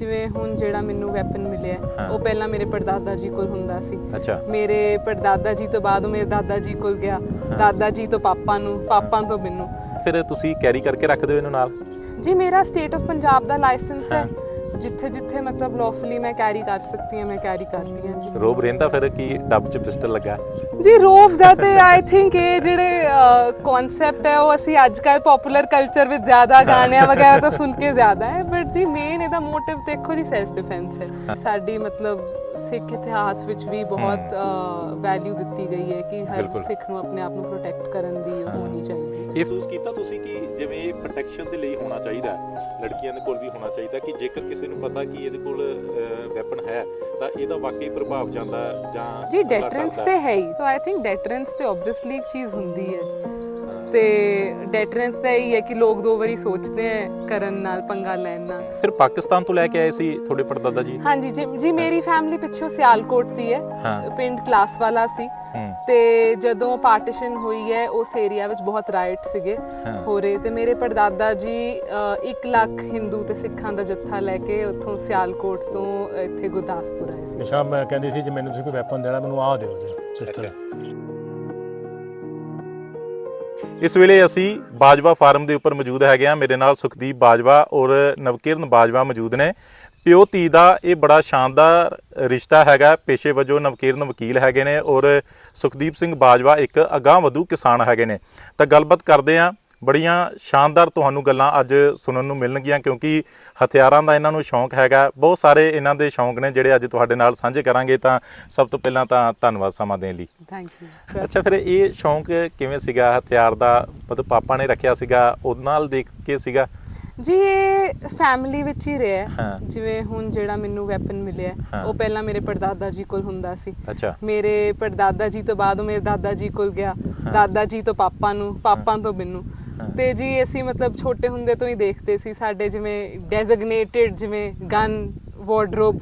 ਜਿਵੇਂ ਹੁਣ ਜਿਹੜਾ ਮੈਨੂੰ ਵੈਪਨ ਮਿਲਿਆ ਹੈ। ਉਹ ਪਹਿਲਾਂ ਮੇਰੇ ਪੜਦਾਦਾ ਜੀ ਕੋਲ ਹੁੰਦਾ ਸੀ। ਅੱਛਾ। ਮੇਰੇ ਪੜਦਾਦਾ ਜੀ ਤੋਂ ਬਾਅਦ ਉਹ ਮੇਰੇ ਦਾਦਾ ਜੀ ਕੋਲ ਗਿਆ। ਦਾਦਾ ਜੀ ਤੋਂ ਪਾਪਾ ਨੂੰ ਪਾਪਾ ਤੋਂ ਮੈਨੂੰ। ਫਿਰ ਤੁਸੀਂ ਕੈਰੀ ਕਰਕੇ ਰੱਖਦੇ ਹੋ ਇਹਨੂੰ ਨਾਲ? ਜੀ ਮੇਰਾ ਸਟੇਟ ਆਫ ਪੰਜਾਬ ਦਾ ਲਾਇਸੈਂਸ ਹੈ। ਹਾਂ। ਜਿੱਥੇ ਜਿੱਥੇ ਮਤਲਬ ਲੌਫੁਲੀ ਮੈਂ ਕੈਰੀ ਕਰ ਸਕਦੀ ਹਾਂ ਮੈਂ ਕੈਰੀ ਕਰਦੀ ਹਾਂ ਜੀ। ਰੋਬ ਰਹਿੰਦਾ ਫਿਰ ਕੀ ਡੱਬ 'ਚ ਪਿਸਟਲ ਲੱਗਾ? ਜੀ ਰੋਬ ਦਾ ਤੇ ਆਈ ਥਿੰਕ ਇਹ ਜਿਹੜੇ ਕਨਸੈਪਟ ਹੈ ਉਹ ਅਸੀਂ ਅੱਜ ਕੱਲ ਪਪੂਲਰ ਕਲਚਰ ਵਿੱਚ ਜ਼ਿਆਦਾ ਗਾਣਿਆਂ ਵਗੈਰਾ ਤੋਂ ਸੁਣ ਕੇ ਜ਼ਿਆਦਾ ਹੈ ਬਟ ਜੀ ਮੇਨ ਇਹਦਾ ਮੋਟਿਵ ਦੇਖੋ ਜੀ ਸੈਲਫ ਡਿਫੈਂਸ ਹੈ। ਸਾਡੀ ਮਤਲਬ ਸਿੱਖ ਇਤਿਹਾਸ ਵਿੱਚ ਵੀ ਬਹੁਤ ਵੈਲਿਊ ਦਿੱਤੀ ਗਈ ਹੈ ਕਿ ਹਰ ਬਿਲਕੁਲ। ਸਿੱਖ ਨੂੰ ਆਪਣੇ ਆਪ ਨੂੰ ਪ੍ਰੋਟੈਕਟ ਕਰਨ ਦੀ ਹੋਣੀ ਚਾਹੀਦੀ ਹੈ। ਮਹਿਸੂਸ ਕੀਤਾ ਤੁਸੀਂ ਕਿ ਜਿਵੇਂ ਇਹ ਪ੍ਰੋਟੈਕਸ਼ਨ ਦੇ ਲਈ ਹੋਣਾ ਚਾਹੀਦਾ ਲੜਕੀਆਂ ਦੇ ਕੋਲ ਵੀ ਹੋਣਾ ਚਾਹੀਦਾ ਕਿ ਜੇਕਰ ਕਿਸੇ ਨੂੰ ਪਤਾ ਕਿ ਇਹਦੇ ਕੋਲ ਵੈਪਨ ਹੈ ਤਾਂ ਇਹਦਾ ਵਾਕਈ ਪ੍ਰਭਾਵ ਜਾਂਦਾ ਜਾਂ ਜੀ ਡੈਟਰੈਂਸ ਤੇ। ਹੈ ਹੀ ਸੋ ਆਈ ਥਿੰਕ ਡੈਟਰੈਂਸ ਤੇ ਆਬਵੀਅਸਲੀ ਇੱਕ ਚੀਜ਼ ਹੁੰਦੀ ਹੈ ਤੇ ਡੈਟਰੈਂਸ ਤਾਂ ਇਹ ਹੀ ਹੈ ਕਿ ਲੋਕ ਦੋ ਵਾਰੀ ਸੋਚਦੇ ਹੈ ਕਰਨ ਨਾਲ ਪੰਗਾ ਲੈਣ ਨਾਲ। ਫਿਰ ਪਾਕਿਸਤਾਨ ਤੋਂ ਲੈ ਕੇ ਆਏ ਸੀ ਤੁਹਾਡੇ ਪੜਦਾਦਾ ਜੀ? ਹਾਂਜੀ ਜੀ ਜੀ ਮੇਰੀ ਫੈਮਿਲੀ ਪਿੱਛੋਂ ਸਿਆਲਕੋਟ ਦੀ ਹੈ। ਹਾਂ। ਪਿੰਡ ਕਲਾਸ ਵਾਲਾ ਸੀ। ਹੂੰ। ਤੇ ਜਦੋਂ ਪਾਰਟੀਸ਼ਨ ਹੋਈ ਹੈ ਉਸ ਏਰੀਆ ਵਿੱਚ ਬਹੁਤ ਰਾਈਟ ਸੀਗੇ ਹਾਂ। ਹੋ ਰਹੇ। ਤੇ ਮੇਰੇ ਪੜਦਾਦਾ ਜੀ 1 ਲੱਖ ਹਿੰਦੂ ਤੇ ਸਿੱਖਾਂ ਦਾ ਜੱਥਾ ਲੈ ਕੇ ਉੱਥੋਂ ਸਿਆਲਕੋਟ ਤੋਂ ਇੱਥੇ ਗੁਰਦਾਸਪੁਰ ਆਏ ਸੀ। ਨਿਸ਼ਾ ਮੈਂ ਕਹਿੰਦੀ ਸੀ ਜੇ ਮੈਨੂੰ ਤੁਸੀਂ ਕੋਈ ਵੈਪਨ ਦੇਣਾ ਮੈਨੂੰ ਆਹ ਦਿਓ ਜੀ ਪਿਸਟਲ ਇਸ ਵੇਲੇ ਅਸੀਂ ਬਾਜਵਾ ਫਾਰਮ ਦੇ ਉੱਪਰ ਮੌਜੂਦ ਹੈਗੇ ਆ ਮੇਰੇ ਨਾਲ ਸੁਖਦੀਪ ਬਾਜਵਾ ਔਰ ਨਵਕਿਰਨ ਬਾਜਵਾ ਮੌਜੂਦ ਨੇ। ਪਿਓ ਧੀ ਦਾ ਇਹ ਬੜਾ ਸ਼ਾਨਦਾਰ ਰਿਸ਼ਤਾ ਹੈਗਾ। ਪੇਸ਼ੇ ਵਜੋਂ ਨਵਕਿਰਨ ਵਕੀਲ ਹੈਗੇ ਨੇ ਔਰ ਸੁਖਦੀਪ ਸਿੰਘ ਬਾਜਵਾ ਇੱਕ ਅਗਾਂਹਵਧੂ ਕਿਸਾਨ ਹੈਗੇ ਨੇ। ਤਾਂ ਗੱਲਬਾਤ ਕਰਦੇ ਆ ਬੜੀਆਂ ਸ਼ਾਨਦਾਰ ਤੁਹਾਨੂੰ ਗੱਲਾਂ ਅੱਜ ਸੁਣਨ ਨੂੰ ਮਿਲਣਗੀਆਂ ਕਿਉਂਕਿ ਹਥਿਆਰਾਂ ਦਾ ਇਹਨਾਂ ਨੂੰ ਸ਼ੌਂਕ ਹੈਗਾ। ਬਹੁਤ ਸਾਰੇ ਇਹਨਾਂ ਦੇ ਸ਼ੌਂਕ ਨੇ ਜਿਹੜੇ ਅੱਜ ਤੁਹਾਡੇ ਨਾਲ ਸਾਂਝੇ ਕਰਾਂਗੇ ਤਾਂ ਸਭ ਤੋਂ ਪਹਿਲਾਂ ਤਾਂ ਧੰਨਵਾਦ ਸਮਾਂ ਦੇਣ ਲਈ। ਥੈਂਕ ਯੂ ਅੱਛਾ ਫਿਰ ਇਹ ਸ਼ੌਂਕ ਕਿਵੇਂ ਸੀਗਾ? ਹਥਿਆਰ ਦਾ ਮਤਲਬ ਪਾਪਾ ਨੇ ਰੱਖਿਆ ਸੀਗਾ ਉਹਦੇ ਨਾਲ ਦੇਖ ਕੇ ਸੀਗਾ? ਜੀ ਇਹ ਫੈਮਿਲੀ ਵਿੱਚ ਹੀ ਰਿਹਾ। ਜਿਵੇਂ ਹੁਣ ਜਿਹੜਾ ਮੈਨੂੰ ਵੈਪਨ ਮਿਲਿਆ। ਉਹ ਪਹਿਲਾਂ ਮੇਰੇ ਪੜਦਾਦਾ ਜੀ ਕੋਲ ਹੁੰਦਾ ਸੀ। ਮੇਰੇ ਪੜਦਾਦਾ ਜੀ ਤੋਂ ਬਾਅਦ ਉਹ ਮੇਰੇ ਦਾਦਾ ਜੀ ਕੋਲ ਗਿਆ। ਦਾਦਾ ਜੀ ਤੋਂ ਪਾਪਾ ਨੂੰ ਪਾਪਾ ਤੋਂ ਮੈਨੂੰ। ਤੇ ਜੀ ਅਸੀਂ ਮਤਲਬ ਛੋਟੇ ਹੁੰਦੇ ਤੋਂ ਹੀ ਦੇਖਦੇ ਸੀ ਸਾਡੇ ਜਿਵੇਂ ਡੈਜ਼ਿਗਨੇਟਿਡ ਜਿਵੇਂ ਗਨ ਵਾਰਡਰੋਬ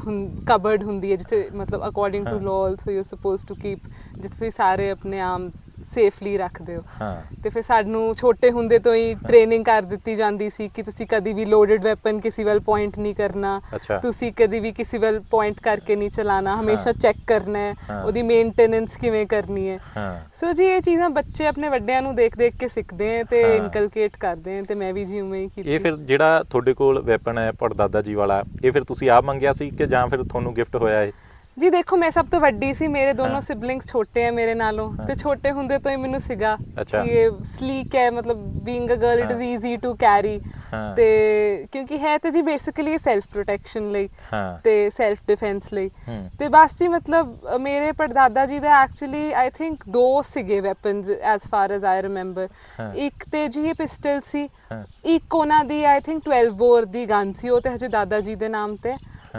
ਕਬਰਡ ਹੁੰਦੀ ਹੈ ਜਿੱਥੇ ਮਤਲਬ according to. Law also you suppose to keep ਜਿੱਥੇ ਤੁਸੀਂ ਸਾਰੇ ਆਪਣੇ ਆਰਮਸ ਸੇਫਲੀ ਰੱਖਦੇ ਹੋ। ਹਾਂ। ਤੇ ਫਿਰ ਸਾਨੂੰ ਛੋਟੇ ਹੁੰਦੇ ਤੋਂ ਹੀ ਟ੍ਰੇਨਿੰਗ ਕਰ ਦਿੱਤੀ ਜਾਂਦੀ ਸੀ ਕਿ ਤੁਸੀਂ ਕਦੀ ਵੀ ਲੋਡਡ ਵੈਪਨ ਕਿਸੇ ਵੱਲ ਪੁਆਇੰਟ ਨਹੀਂ ਕਰਨਾ। ਤੁਸੀਂ ਕਦੀ ਵੀ ਕਿਸੇ ਵੱਲ ਪੁਆਇੰਟ ਕਰਕੇ ਨਹੀਂ ਚਲਾਣਾ ਹਮੇਸ਼ਾ ਹਾਂ। ਚੈੱਕ ਕਰਨਾ ਹੈ। ਹਾਂ। ਉਹਦੀ ਮੇਨਟੇਨੈਂਸ ਕਿਵੇਂ ਕਰਨੀ ਹੈ। ਹਾਂ। ਸੋ ਜੀ ਇਹ ਚੀਜ਼ਾਂ ਬੱਚੇ ਆਪਣੇ ਵੱਡਿਆਂ ਨੂੰ ਦੇਖ ਦੇਖ ਕੇ ਸਿੱਖਦੇ ਆ ਤੇ ਹਾਂ। ਇਨਕਲਕੇਟ ਕਰਦੇ ਆ ਤੇ ਮੈਂ ਵੀ ਜੀ ਉਵੇਂ ਹੀ ਕੀਤੀ। ਇਹ ਫਿਰ ਜਿਹੜਾ ਤੁਹਾਡੇ ਕੋਲ ਵੈਪਨ ਹੈ ਪੜਦਾਦਾ ਜੀ ਵਾਲਾ ਇਹ ਫਿਰ ਤੁਸੀਂ ਆਪ ਮੰਗਿਆ ਸੀ ਕਿ ਜਾਂ ਫਿਰ ਤੁਹਾਨੂੰ ਗਿਫਟ ਹੋਇਆ ਇਹ? ਜੀ ਦੇਖੋ ਮੈਂ ਸਭ ਤੋਂ ਵੱਡੀ ਸੀ ਮੇਰੇ ਦੋਨੋਂ। ਸਿਬਲਿੰਗਸ ਛੋਟੇ ਆ ਮੇਰੇ ਨਾਲੋਂ ਤੇ ਛੋਟੇ ਹੁੰਦੇ ਤੋਂ ਹੀ ਮੈਨੂੰ ਸੀਗਾ ਅੱਛਾ। ਕਿ ਇਹ ਸਲੀਕ ਹੈ ਮਤਲਬ being a girl it is. Easy to carry ਹਾਂ। ਤੇ ਕਿਉਂਕਿ ਹੈ ਤੇ ਜੀ ਬੇਸਿਕਲੀ ਸੈਲਫ ਪ੍ਰੋਟੈਕਸ਼ਨ ਲਈ ਹਾਂ ਤੇ ਸੈਲਫ ਡਿਫੈਂਸ ਲਈ ਹੂੰ। ਤੇ ਬਸ ਜੀ ਮਤਲਬ ਅ, ਮੇਰੇ ਪੜਦਾਦਾ ਜੀ ਦਾ ਐਕਚੁਅਲੀ ਆਈ ਥਿੰਕ ਦੋ ਸੀਗੇ weapons as far as I remember ਹਾਂ। ਇੱਕ ਤੇ ਜੀ ਇਹ ਪਿਸਟਲ ਸੀ ਹਾਂ। ਇੱਕ ਉਹਨਾਂ ਦੀ ਆਈ ਥਿੰਕ 12 ਬੋਰ ਦੀ ਗਨ ਸੀ ਉਹ ਤੇ ਹਜੇ ਦਾਦਾ ਜੀ ਦੇ ਨਾਮ ਤੇ।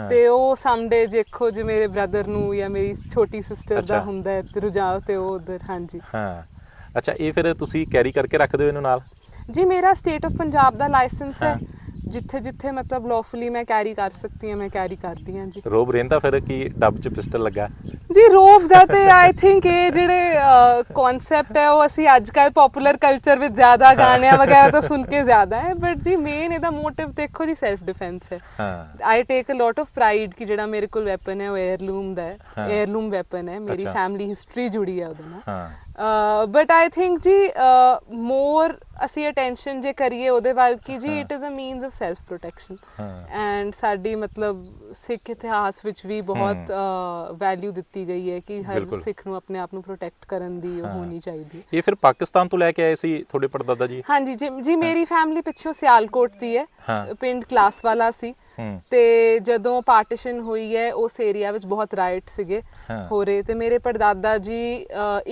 ਤੇ ਉਹ ਸਮਡੇ ਦੇਖੋ ਜੇ ਮੇਰੇ ਬ੍ਰਦਰ ਨੂੰ ਜਾਂ ਮੇਰੀ ਛੋਟੀ ਸਿਸਟਰ। ਦਾ ਹੁੰਦਾ ਹੈ ਤੇ ਰੁਝਾਅ ਤੇ ਉਹ ਉਧਰ ਹਾਂਜੀ। ਹਾਂ। ਅੱਛਾ ਇਹ ਫਿਰ ਤੁਸੀਂ ਕੈਰੀ ਕਰਕੇ ਰੱਖਦੇ ਹੋ ਇਹਨੂੰ ਨਾਲ? ਜੀ ਮੇਰਾ ਸਟੇਟ ਆਫ ਪੰਜਾਬ ਦਾ ਲਾਇਸੈਂਸ ਹਾਂ। ਜਿੱਥੇ ਜਿੱਥੇ ਮਤਲਬ ਲੌਫੁਲੀ ਮੈਂ ਕੈਰੀ ਕਰ ਸਕਦੀ ਹਾਂ ਮੈਂ ਕੈਰੀ ਕਰਦੀ ਹਾਂ ਜੀ। ਰੋਬ ਰਹਿੰਦਾ ਫਿਰ ਕੀ ਡੱਬ 'ਚ ਪਿਸਟਲ ਲੱਗਾ? ਜੀ ਰੋਬ ਦਾ ਤੇ ਆਈ ਥਿੰਕ ਇਹ ਜਿਹੜੇ ਕਨਸੈਪਟ ਹੈ ਉਹ ਅਸੀਂ ਅੱਜ ਕੱਲ ਪਪੂਲਰ ਕਲਚਰ ਵਿੱਚ ਜ਼ਿਆਦਾ ਗਾਣਿਆਂ ਵਗੈਰਾ ਤੋਂ ਸੁਣ ਕੇ ਜ਼ਿਆਦਾ ਹੈ ਬਟ ਜੀ ਮੇਨ ਇਹਦਾ ਮੋਟਿਵ ਦੇਖੋ ਜੀ ਸੈਲਫ ਡਿਫੈਂਸ ਹੈ। ਹਾਂ। ਆਈ ਟੇਕ ਅ ਲੋਟ ਆਫ ਪ੍ਰਾਈਡ ਕਿ ਜਿਹੜਾ ਮੇਰੇ ਕੋਲ ਵੈਪਨ ਹੈ ਉਹ 에ਅਰਲੂਮ ਦਾ ਹੈ। 에ਅਰਲੂਮ ਵੈਪਨ ਹੈ ਮੇਰੀ। ਫੈਮਿਲੀ ਹਿਸਟਰੀ ਜੁੜੀ ਹੈ ਉਹਦੇ ਨਾਲ। ਹਾਂ। ਬਟ ਆਈ ਥਿੰਕ ਜੀ ਮੋਰ ਅਸੀਂ ਅਟੈਂਸ਼ਨ ਜੇ ਕਰੀਏ ਉਹਦੇ ਵੱਲ ਕਿ ਜੀ। It is a means of self protection and ਸਾਡੀ ਮਤਲਬ ਸਿੱਖ ਇਤਿਹਾਸ ਵਿੱਚ ਵੀ ਬਹੁਤ ਵੈਲਿਊ ਦਿੱਤੀ ਗਈ ਹੈ ਕਿ ਹਰ। ਸਿੱਖ ਨੂੰ ਆਪਣੇ ਆਪ ਨੂੰ ਪ੍ਰੋਟੈਕਟ ਕਰਨ ਦੀ। ਹੋਣੀ ਚਾਹੀਦੀ ਹੈ ਇਹ ਫਿਰ ਪਾਕਿਸਤਾਨ ਤੋਂ ਲੈ ਕੇ ਆਏ ਸੀ ਤੁਹਾਡੇ ਪੜਦਾਦਾ ਜੀ ਹਾਂਜੀ ਜੀ ਮੇਰੀ ਫੈਮਿਲੀ ਪਿੱਛੋਂ ਸਿਆਲਕੋਟ ਦੀ ਹੈ। ਪਿੰਡ ਕਲਾਸ ਵਾਲਾ ਸੀ ਤੇ ਜਦੋਂ ਪਾਰਟੀਸ਼ਨ ਹੋਈ ਹੈ ਉਸ ਏਰੀਆ ਵਿੱਚ ਬਹੁਤ ਰਾਈਟ ਸੀਗੇ ਹਾਂ। ਰਹੇ ਤੇ ਮੇਰੇ ਪੜਦਾਦਾ ਜੀ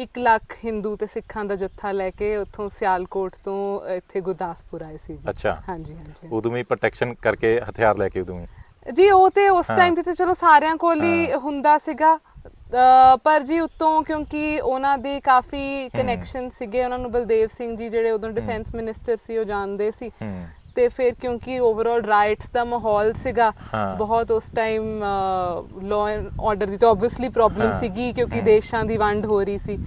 1 ਲੱਖ ਹਿੰਦੂ ਤੇ ਸਿੱਖਾਂ ਦਾ ਜੱਥਾ ਲੈ ਕੇ ਉੱਥੋਂ ਸਿਆਲਕੋਟ ਤੋਂ ਇੱਥੇ ਗੁਰਦਾਸਪੁਰ ਆਏ ਸੀ ਜੀ। ਅੱਛਾ। ਹਾਂਜੀ ਹਾਂਜੀ ਉਦੋਂ ਵੀ ਪ੍ਰੋਟੈਕਸ਼ਨ ਕਰਕੇ ਹਥਿਆਰ ਲੈ ਕੇ ਉਦੋਂ ਵੀ? ਜੀ ਉਹ ਤੇ ਉਸ। ਟਾਈਮ ਤੇ ਚਲੋ ਸਾਰਿਆਂ ਕੋਲ ਹੀ। ਹੁੰਦਾ ਸੀਗਾ। ਪਰ ਜੀ ਉਤੋਂ ਕਿਉਂਕਿ ਉਹਨਾਂ ਦੇ ਕਾਫੀ ਕਨੈਕਸ਼ਨ ਸੀਗੇ। ਉਹਨਾਂ ਨੂੰ ਬਲਦੇਵ ਸਿੰਘ ਜੀ ਜਿਹੜੇ ਉਦੋਂ ਡਿਫੈਂਸ ਮਿਨਿਸਟਰ ਸੀ ਉਹ ਜਾਣਦੇ ਸੀ। ਤੇ ਫਿਰ ਕਿਉਂਕਿ ਓਵਰਆਲ ਰਾਈਟਸ ਦਾ ਮਾਹੌਲ ਸੀਗਾ। ਬਹੁਤ ਉਸ ਟਾਈਮ ਲਾਅ ਐਂਡ ਆਰਡਰ ਦੀ ਤਾਂ ਆਬਵੀਅਸਲੀ ਪ੍ਰੋਬਲਮ। ਸੀਗੀ ਕਿਉਂਕਿ। ਦੇਸ਼ਾਂ ਦੀ ਵੰਡ ਹੋ ਰਹੀ ਸੀ।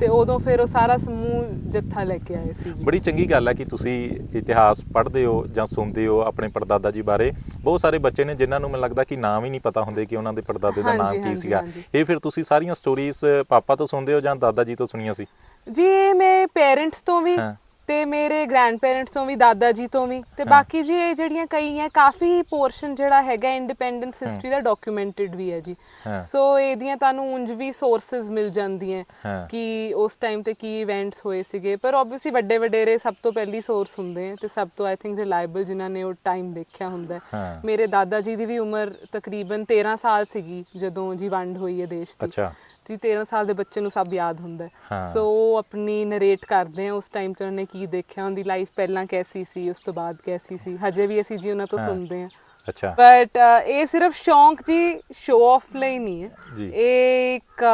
ਤੇ ਉਦੋਂ ਫਿਰ ਉਹ ਸਾਰਾ ਸਮੂਹ ਜੱਥਾ ਲੈ ਕੇ ਆਏ ਸੀ ਜੀ ਬੜੀ ਚੰਗੀ ਗੱਲ ਹੈ ਕਿ ਤੁਸੀਂ ਇਤਿਹਾਸ ਪੜ੍ਹਦੇ ਹੋ ਜਾਂ ਸੁਣਦੇ ਹੋ ਆਪਣੇ ਪੜਦਾਦਾ ਜੀ ਬਾਰੇ ਬਹੁਤ ਸਾਰੇ ਬੱਚੇ ਨੇ ਜਿਨ੍ਹਾਂ ਨੂੰ ਮੈਨੂੰ ਲੱਗਦਾ ਕਿ ਨਾਮ ਹੀ ਨਹੀਂ ਪਤਾ ਹੁੰਦੇ ਕਿ ਉਹਨਾਂ ਦੇ ਪੜਦਾਦੇ ਦਾ ਨਾਮ ਕੀ ਸੀਗਾ। ਇਹ ਫਿਰ ਤੁਸੀਂ ਸਾਰੀਆਂ ਸਟੋਰੀਜ਼ ਪਾਪਾ ਤੋਂ ਸੁਣਦੇ ਹੋ ਜਾਂ ਦਾਦਾ ਜੀ ਤੋਂ ਸੁਣੀਆਂ ਸੀ ਜੀ ਮੈਂ ਪੇਰੈਂਟਸ ਤੋਂ ਵੀ। ਤੇ ਮੇਰੇ ਗ੍ਰੈਂਡ ਪੇਰੈਂਟਸ ਤੋਂ ਵੀ ਦਾਦਾ ਜੀ ਤੋਂ ਵੀ ਤੇ ਬਾਕੀ ਜੀ ਇਹ ਜਿਹੜੀਆਂ ਕਈ ਹੈ ਕਾਫੀ ਪੋਰਸ਼ਨ ਜਿਹੜਾ ਹੈਗਾ ਇੰਡੀਪੈਂਡੈਂਸ ਹਿਸਟਰੀ ਦਾ ਡਾਕੂਮੈਂਟਡ ਵੀ ਹੈ ਜੀ। ਸੋ ਇਹਦੀਆਂ ਤੁਹਾਨੂੰ ਉਂਝ ਵੀ ਸੋਰਸਸ ਮਿਲ ਜਾਂਦੀਆਂ। ਕਿ ਉਸ ਟਾਈਮ ਤੇ ਕੀ ਇਵੈਂਟਸ ਹੋਏ ਸੀਗੇ। ਪਰ ਆਬਵੀਅਸਲੀ ਵੱਡੇ ਵਡੇਰੇ ਸਭ ਤੋਂ ਪਹਿਲੀ ਸੋਰਸ ਹੁੰਦੇ ਆ ਤੇ ਸਭ ਤੋਂ ਆਈ ਥਿੰਕ ਰਿਲਾਇਬਲ ਜਿਨ੍ਹਾਂ ਨੇ ਉਹ ਟਾਈਮ ਦੇਖਿਆ ਹੁੰਦਾ। ਮੇਰੇ ਦਾਦਾ ਜੀ ਦੀ ਵੀ ਉਮਰ ਤਕਰੀਬਨ 13 ਸਾਲ ਸੀਗੀ ਜਦੋਂ ਜੀ ਵੰਡ ਹੋਈ ਹੈ ਦੇਸ਼ ਦੀ। ਅੱਛਾ। ਜੀ 13 ਸਾਲ ਦੇ ਬੱਚੇ ਨੂੰ ਸਭ ਯਾਦ ਹੁੰਦਾ ਹੈ। ਹਾਂ। ਸੋ ਉਹ ਆਪਣੀ ਨਰੇਟ ਕਰਦੇ ਆ ਉਸ ਟਾਈਮ ਤੇ ਉਹਨੇ ਕੀ ਦੇਖਿਆ ਉਹਦੀ ਲਾਈਫ ਪਹਿਲਾਂ ਕੈਸੀ ਸੀ ਉਸ ਤੋਂ ਬਾਅਦ ਕੈਸੀ ਸੀ ਹਜੇ ਵੀ ਅਸੀਂ ਜੀ ਉਹਨਾਂ ਤੋਂ ਹਾਂ। ਸੁਣਦੇ ਆ ਅੱਛਾ ਬਟ ਇਹ ਸਿਰਫ ਸ਼ੌਂਕ ਜੀ ਸ਼ੋ ਆਫ ਲਈ ਨਹੀਂ ਹੈ ਜੀ। ਇਹ ਇੱਕ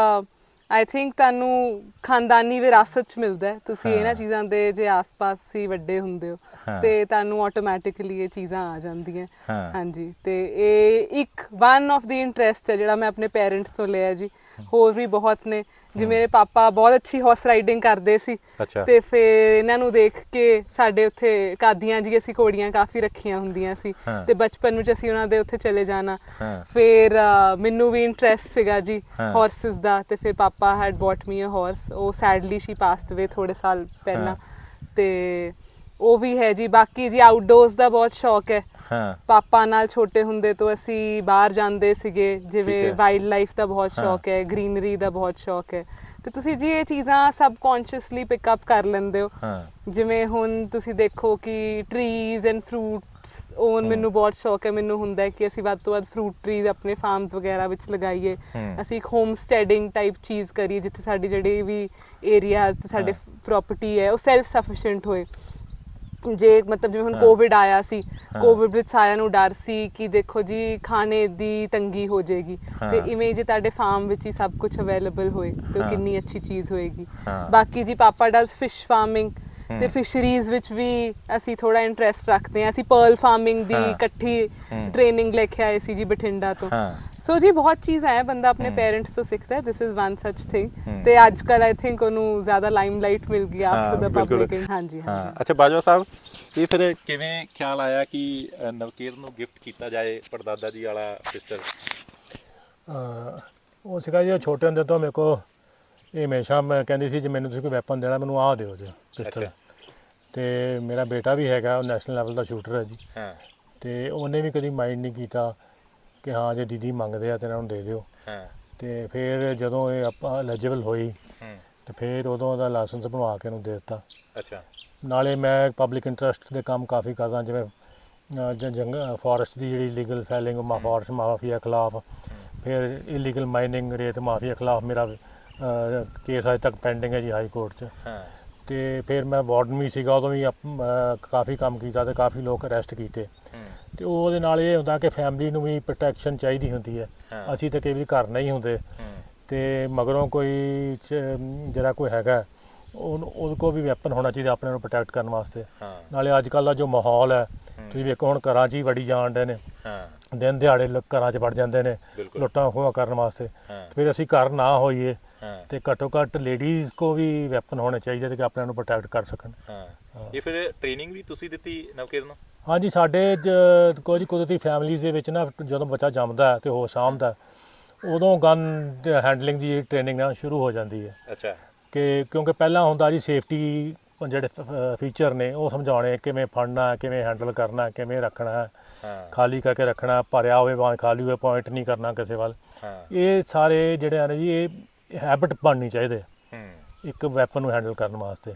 ਆਈ ਥਿੰਕ ਤੁਹਾਨੂੰ ਖਾਨਦਾਨੀ ਵਿਰਾਸਤ ਚ ਮਿਲਦਾ ਹੈ ਤੁਸੀਂ ਹਾਂ। ਇਹਨਾਂ ਚੀਜ਼ਾਂ ਦੇ ਜੇ ਆਸ-ਪਾਸ ਹੀ ਵੱਡੇ ਹੁੰਦੇ ਹੋ ਹਾਂ। ਤੇ ਤੁਹਾਨੂੰ ਆਟੋਮੈਟਿਕਲੀ ਇਹ ਚੀਜ਼ਾਂ ਆ ਜਾਂਦੀਆਂ ਹਾਂ। ਹਾਂਜੀ ਤੇ ਇਹ ਇੱਕ ਵਨ ਆਫ ਦੀ ਇੰਟਰਸਟ ਹੈ ਜਿਹੜਾ ਮੈਂ ਆਪਣੇ ਪੇਰੈਂਟਸ ਤੋਂ ਲਿਆ ਜੀ ਹੋਰ ਵੀ ਬਹੁਤ ਨੇ। ਜੀ ਮੇਰੇ ਪਾਪਾ ਬਹੁਤ ਅੱਛੀ ਹਾਰਸ ਰਾਈਡਿੰਗ ਕਰਦੇ ਸੀ। ਅੱਛਾ। ਤੇ ਫਿਰ ਇਹਨਾਂ ਨੂੰ ਦੇਖ ਕੇ ਸਾਡੇ ਉੱਥੇ ਕਾਦੀਆਂ ਜੀ ਅਸੀਂ ਘੋੜੀਆਂ ਕਾਫੀ ਰੱਖੀਆਂ ਹੁੰਦੀਆਂ ਸੀ। ਹਾਂ। ਤੇ ਬਚਪਨ ਵਿੱਚ ਅਸੀਂ ਉਹਨਾਂ ਦੇ ਉੱਥੇ ਚਲੇ ਜਾਣਾ। ਹਾਂ। ਫਿਰ ਅ, ਮੈਨੂੰ ਵੀ ਇੰਟਰਸਟ ਸੀਗਾ ਜੀ ਹਾਂ। ਹਾਰਸਸ ਦਾ। ਤੇ ਫਿਰ ਪਾਪਾ had bought me a horse ਉਹ ਸੈਡਲੀ ਸ਼ੀ ਪਾਸਡ ਅਵੇ ਥੋੜੇ ਸਾਲ ਪਹਿਲਾਂ। ਤੇ ਉਹ ਵੀ ਹੈ ਜੀ। ਬਾਕੀ ਜੀ ਆਊਟਡੋਰਸ ਦਾ ਬਹੁਤ ਸ਼ੌਕ ਹੈ। ਹਾਂ। ਪਾਪਾ ਨਾਲ ਛੋਟੇ ਹੁੰਦੇ ਤੋਂ ਅਸੀਂ ਬਾਹਰ ਜਾਂਦੇ ਸੀਗੇ ਜਿਵੇਂ। ਵਾਈਲਡ ਲਾਈਫ ਦਾ ਬਹੁਤ। ਸ਼ੌਕ ਹੈ ਗ੍ਰੀਨਰੀ ਦਾ ਬਹੁਤ ਸ਼ੌਕ ਹੈ। ਤੇ ਤੁਸੀਂ ਜੀ ਇਹ ਚੀਜ਼ਾਂ ਸਬਕੌਂਸ਼ੀਅਸਲੀ ਪਿਕ ਅਪ ਕਰ ਲੈਂਦੇ ਹੋ। ਹਾਂ। ਜਿਵੇਂ ਹੁਣ ਤੁਸੀਂ ਦੇਖੋ ਕਿ ਟਰੀਜ਼ ਐਂਡ ਫਰੂਟਸ ਓਨ ਮੈਨੂੰ ਬਹੁਤ ਸ਼ੌਕ ਹੈ। ਮੈਨੂੰ ਹੁੰਦਾ ਹੈ ਕਿ ਅਸੀਂ ਵੱਧ ਤੋਂ ਵੱਧ ਫਰੂਟ ਟਰੀਜ਼ ਆਪਣੇ ਫਾਰਮਸ ਵਗੈਰਾ ਵਿੱਚ ਲਗਾਈਏ। ਅਸੀਂ ਇੱਕ ਹੋਮ ਸਟੈਡਿੰਗ ਟਾਈਪ ਚੀਜ਼ ਕਰੀਏ ਜਿੱਥੇ ਸਾਡੀ ਜਿਹੜੀ ਵੀ ਏਰੀਆਜ਼ ਤੇ ਸਾਡੇ। ਪ੍ਰਾਪਰਟੀ ਹੈ ਉਹ ਸੈਲਫ ਸਫੀਸ਼ੀਐਂਟ ਹੋਏ। ਜੇ ਮਤਲਬ ਜਿਵੇਂ ਹੁਣ। ਕੋਵਿਡ ਆਇਆ ਸੀ। ਕੋਵਿਡ ਵਿੱਚ ਸਾਰਿਆਂ ਨੂੰ ਡਰ ਸੀ ਕਿ ਦੇਖੋ ਜੀ ਖਾਣੇ ਦੀ ਤੰਗੀ ਹੋ ਜਾਏਗੀ ਤੇ। ਇਵੇਂ ਜੇ ਤੁਹਾਡੇ ਫਾਰਮ ਵਿੱਚ ਹੀ ਸਭ ਕੁਝ ਅਵੇਲੇਬਲ ਹੋਏ ਤੇ। ਕਿੰਨੀ ਅੱਛੀ ਚੀਜ਼ ਹੋਏਗੀ। ਬਾਕੀ ਜੀ ਪਾਪਾ ਡਸ ਫਿਸ਼ ਫਾਰਮਿੰਗ ਤੇ। ਫਿਸ਼ਰੀਜ਼ ਵਿੱਚ ਵੀ ਅਸੀਂ ਥੋੜਾ ਇੰਟਰਸਟ ਰੱਖਦੇ ਹਾਂ ਅਸੀਂ ਪਰਲ ਫਾਰਮਿੰਗ ਦੀ। ਇਕੱਠੀ। ਟ੍ਰੇਨਿੰਗ ਲੈ ਕੇ ਆਏ ਸੀ ਜੀ ਬਠਿੰਡਾ ਤੋਂ ਸੋ ਜੀ ਬਹੁਤ ਚੀਜ਼ਾਂ ਹੈ ਬੰਦਾ ਆਪਣੇ। ਪੇਰੈਂਟਸ ਤੋਂ ਸਿੱਖਦਾ ਹੈ this is one such thing. ਤੇ ਅੱਜ ਕੱਲ ਆਈ ਥਿੰਕ ਉਹਨੂੰ ਜ਼ਿਆਦਾ ਲਾਈਮਲਾਈਟ ਮਿਲ ਗਈ ਹਾਂ, ਆਫਟਰ ਦਾ। ਪਬਲਿਕ ਹਾਂਜੀ ਹਾਂ ਹਾਂਜੀ ਅੱਛਾ ਬਾਜਵਾ ਸਾਹਿਬ ਇਹ ਫਿਰ ਕਿਵੇਂ ਖਿਆਲ ਆਇਆ ਕਿ ਨਵਕੀਰ ਨੂੰ ਗਿਫਟ ਕੀਤਾ ਜਾਏ ਪੜਦਾਦਾ ਜੀ ਵਾਲਾ ਪਿਸਟਲ ਉਹ ਸੀਗਾ ਜੀ ਛੋਟੇ ਹੁੰਦੇ ਤੋਂ ਮੇਰੇ ਕੋ ਇਹ ਹਮੇਸ਼ਾ ਮੈਂ ਕਹਿੰਦੀ ਸੀ ਜੇ ਮੈਨੂੰ ਤੁਸੀਂ ਕੋਈ ਵੈਪਨ ਦੇਣਾ ਮੈਨੂੰ ਆਹ ਦਿਓ ਜੀ ਪਿਸਟਲ। ਤੇ ਮੇਰਾ ਬੇਟਾ ਵੀ ਹੈਗਾ ਉਹ ਨੈਸ਼ਨਲ ਲੈਵਲ ਦਾ ਸ਼ੂਟਰ ਹੈ ਜੀ ਹਾਂ ਤੇ ਉਹਨੇ ਵੀ ਕਦੀ ਮਾਈਂਡ ਨਹੀਂ ਕੀਤਾ ਕਿ ਹਾਂ ਜੇ ਦੀਦੀ ਮੰਗਦੇ ਆ ਤੇ ਇਹਨਾਂ ਨੂੰ ਦੇ ਦਿਓ। ਹਾਂ। ਤੇ ਫਿਰ ਜਦੋਂ ਇਹ ਆਪਾਂ ਐਲੀਜੀਬਲ ਹੋਈ ਹੂੰ। ਤੇ ਫਿਰ ਉਦੋਂ ਉਹਦਾ ਲਾਇਸੈਂਸ ਬਣਵਾ ਕੇ ਉਹਨੂੰ ਦੇ ਦਿੱਤਾ। ਅੱਛਾ। ਨਾਲੇ ਮੈਂ ਪਬਲਿਕ ਇੰਟਰਸਟ ਦੇ ਕੰਮ ਕਾਫੀ ਕਰਦਾ ਜਿਵੇਂ ਅਹ, ਜ- ਜੰਗ ਫੋਰੈਸਟ ਦੀ ਜਿਹੜੀ ਲੀਗਲ ਫੈਲਿੰਗ ਮਾ ਫੋਰੈਸਟ ਮਾਫੀਆ ਖਿਲਾਫ। ਫਿਰ ਇਲੀਗਲ ਮਾਈਨਿੰਗ ਰੇਤ ਮਾਫੀਆ ਖਿਲਾਫ ਮੇਰਾ ਕੇਸ ਅਜੇ ਤੱਕ ਪੈਂਡਿੰਗ ਹੈ ਜੀ ਹਾਈ ਕੋਰਟ 'ਚ। ਹਾਂ। ਤੇ ਫਿਰ ਮੈਂ ਵਾਰਡਨ ਵੀ ਸੀਗਾ ਉਦੋਂ ਵੀ ਅਹ, ਕਾਫੀ ਕੰਮ ਕੀਤਾ ਤੇ ਕਾਫੀ ਲੋਕ ਅਰੈਸਟ ਕੀਤੇ। ਤੇ ਉਹਦੇ ਨਾਲ ਇਹ ਹੁੰਦਾ ਕਿ ਫੈਮਿਲੀ ਨੂੰ ਵੀ ਪ੍ਰੋਟੈਕਸ਼ਨ ਚਾਹੀਦੀ ਹੁੰਦੀ ਹੈ। ਹਾਂ। ਅਸੀਂ ਤਾਂ ਕਈ ਵਾਰੀ ਘਰ ਨਹੀਂ ਹੁੰਦੇ। ਤੇ ਮਗਰੋਂ ਕੋਈ ਚ- ਜਿਹੜਾ ਕੋਈ ਹੈਗਾ ਉਹਨੂੰ ਉਹਦੇ ਕੋਲ ਵੀ ਵੈਪਨ ਹੋਣਾ ਚਾਹੀਦਾ ਆਪਣੇ ਨੂੰ ਪ੍ਰੋਟੈਕਟ ਕਰਨ ਵਾਸਤੇ। ਹਾਂ। ਨਾਲੇ ਅੱਜ ਕੱਲ ਦਾ ਜੋ ਮਾਹੌਲ ਹੈ ਹੂੰ। ਤੁਸੀਂ ਵੇਖੋ ਹੁਣ ਘਰਾਂ 'ਚ ਹੀ ਵੜੀ ਜਾਣ ਦੇ ਨੇ। ਹਾਂ। ਦਿਨ ਦਿਹਾੜੇ ਲੋਕ ਘਰਾਂ 'ਚ ਵੜ ਜਾਂਦੇ ਨੇ। ਬਿਲਕੁਲ। ਲੁੱਟਾਂ ਖੋਹਾਂ ਕਰਨ ਵਾਸਤੇ। ਹਾਂ। ਫਿਰ ਅਸੀਂ ਘਰ ਨਾ ਹੋਈਏ ਹਾਂ। ਤੇ ਘੱਟੋ ਘੱਟ ਲੇਡੀਜ਼ ਕੋ ਵੀ ਵੈਪਨ ਹੋਣੇ ਚਾਹੀਦੇ ਤੇ ਕਿ ਆਪਣੇ ਨੂੰ ਪ੍ਰੋਟੈਕਟ ਕਰ ਸਕਣ। ਹਾਂ। ਇਹ ਫਿਰ ਟ੍ਰੇਨਿੰਗ ਵੀ ਤੁਸੀਂ ਦਿੱਤੀ ਨਵਕੀਰ ਨੂੰ? ਹਾਂਜੀ ਸਾਡੇ ਜ- ਕੁਝ ਕੁਦਰਤੀ ਫੈਮਿਲੀਜ਼ ਦੇ ਵਿੱਚ ਨਾ ਜਦੋਂ ਬੱਚਾ ਜੰਮਦਾ ਹੈ ਤੇ ਉਹ ਸਾਂਭਦਾ ਹੈ, ਉਦੋਂ ਗਨ ਹੈਂਡਲਿੰਗ ਦੀ ਟ੍ਰੇਨਿੰਗ ਨਾ ਸ਼ੁਰੂ ਹੋ ਜਾਂਦੀ ਹੈ। ਅੱਛਾ। ਕਿ ਕਿਉਂਕਿ ਪਹਿਲਾਂ ਹੁੰਦਾ ਜੀ ਸੇਫਟੀ ਜਿਹੜੇ ਫੀਚਰ ਨੇ ਉਹ ਸਮਝਾਉਣੇ ਕਿਵੇਂ ਫੜਨਾ ਹੈ, ਕਿਵੇਂ ਹੈਂਡਲ ਕਰਨਾ ਹੈ, ਕਿਵੇਂ ਰੱਖਣਾ ਹੈ। ਹਾਂ ਖਾਲੀ ਕਰਕੇ ਰੱਖਣਾ ਭਰਿਆ ਹੋਵੇ ਭਾਵੇਂ ਖਾਲੀ ਹੋਵੇ ਪੁਆਇੰਟ ਨਹੀਂ ਕਰਨਾ ਕਿਸੇ ਵੱਲ। ਹਾਂ। ਇਹ ਸਾਰੇ ਜਿਹੜੇ ਆ ਨੇ ਜੀ ਇਹ ਹੈਬਿਟ ਬਣਨੀ ਚਾਹੀਦੇ ਹੂੰ। ਇੱਕ ਵੈਪਨ ਨੂੰ ਹੈਂਡਲ ਕਰਨ ਵਾਸਤੇ।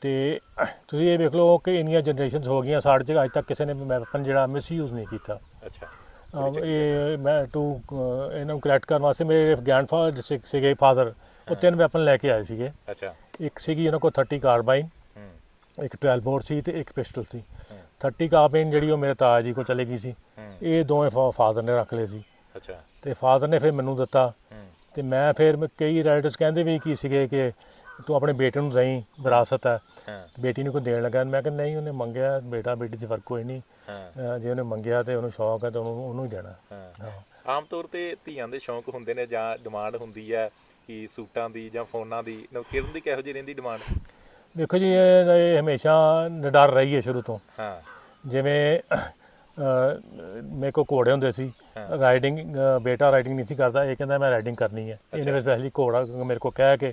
ਤੇ ਤੁਸੀਂ ਇਹ ਵੇਖ ਲਓ ਕਿ ਇੰਨੀਆਂ ਜਨਰੇਸ਼ਨਸ ਹੋ ਗਈਆਂ ਸਾਡੇ 'ਚ ਅੱਜ ਤੱਕ ਕਿਸੇ ਨੇ ਵੈਪਨ ਜਿਹੜਾ ਮਿਸਯੂਜ਼ ਨਹੀਂ ਕੀਤਾ। ਅੱਛਾ। ਇਹ ਮੈਂ ਟੂ ਇਹਨਾਂ ਨੂੰ ਕਰੈਕਟ ਕਰਨ ਵਾਸਤੇ ਮੇਰੇ ਗ੍ਰੈਂਡਫਾਦਰ ਸੀਗੇ ਫਾਦਰ ਉਹ ਤਿੰਨ ਵੈਪਨ ਲੈ ਕੇ ਆਏ ਸੀਗੇ। ਅੱਛਾ। ਇੱਕ ਸੀਗੀ ਉਹਨਾਂ ਕੋਲ 30 ਕਾਰਬਾਈਨ ਇੱਕ 12 ਬੋਰ ਸੀ ਤੇ ਇੱਕ ਪਿਸਟਲ ਸੀ। ਹੂੰ। 30 ਕਾਰਬਾਈਨ ਜਿਹੜੀ ਉਹ ਮੇਰੇ ਤਾਇਆ ਜੀ ਕੋਲ ਚਲੇ ਗਈ ਸੀ। ਇਹ ਦੋਵੇਂ ਫਾਦਰ ਨੇ ਰੱਖ ਲਏ ਸੀ। ਅੱਛਾ। ਤੇ ਫਾਦਰ ਨੇ ਫਿਰ ਮੈਨੂੰ ਦਿੱਤਾ। ਤੇ ਮੈਂ ਫਿਰ ਮ- ਕਈ ਰਾਈਟਰਸ ਕਹਿੰਦੇ ਵੀ ਕੀ ਸੀਗੇ ਕਿ ਤੂੰ ਆਪਣੇ ਬੇਟੇ ਨੂੰ ਦੇਈਂ ਵਿਰਾਸਤ ਹੈ। ਹਾਂ। ਬੇਟੀ ਨੂੰ ਕੋਈ ਦੇਣ ਲੱਗਾ ਮੈਂ ਕਿਹਾ ਨਹੀਂ ਉਹਨੇ ਮੰਗਿਆ ਬੇਟਾ ਬੇਟੀ 'ਚ ਫ਼ਰਕ ਕੋਈ ਨਹੀਂ ਹਾਂ। ਅਹ ਜੇ ਉਹਨੇ ਮੰਗਿਆ ਤੇ ਉਹਨੂੰ ਸ਼ੌਕ ਹੈ ਤਾਂ ਉਹਨੂੰ ਉਹਨੂੰ ਹੀ ਦੇਣਾ। ਹਾਂ। ਹਾਂ। ਆਮ ਤੌਰ ਤੇ ਧੀਆਂ ਦੇ ਸ਼ੌਂਕ ਹੁੰਦੇ ਨੇ ਜਾਂ ਡਿਮਾਂਡ ਹੁੰਦੀ ਹੈ ਕਿ ਸੂਟਾਂ ਦੀ ਜਾਂ ਫੋਨਾਂ ਦੀ। ਨਵਕਿਰਨ ਦੀ ਕਿਹੋ ਜਿਹੀ ਰਹਿੰਦੀ ਡਿਮਾਂਡ ਦੇਖੋ ਜੀ ਇਹ ਇਹ ਹਮੇਸ਼ਾ ਨਿਡਰ ਰਹੀ ਹੈ ਸ਼ੁਰੂ ਤੋਂ। ਹਾਂ। ਜਿਵੇਂ ਅਹ, ਮੇਰੇ ਕੋ ਘੋੜੇ ਹੁੰਦੇ ਸੀ। ਰਾਈਡਿੰਗ ਬੇਟਾ ਰਾਈਡਿੰਗ ਨਹੀਂ ਸੀ ਕਰਦਾ ਇਹ ਕਹਿੰਦਾ ਮੈਂ ਰਾਈਡਿੰਗ ਕਰਨੀ ਹੈ। ਇਹਨੇ ਸਪੈਸ਼ਲੀ ਘੋੜਾ ਮੇਰੇ ਕੋ ਕਹਿ ਕੇ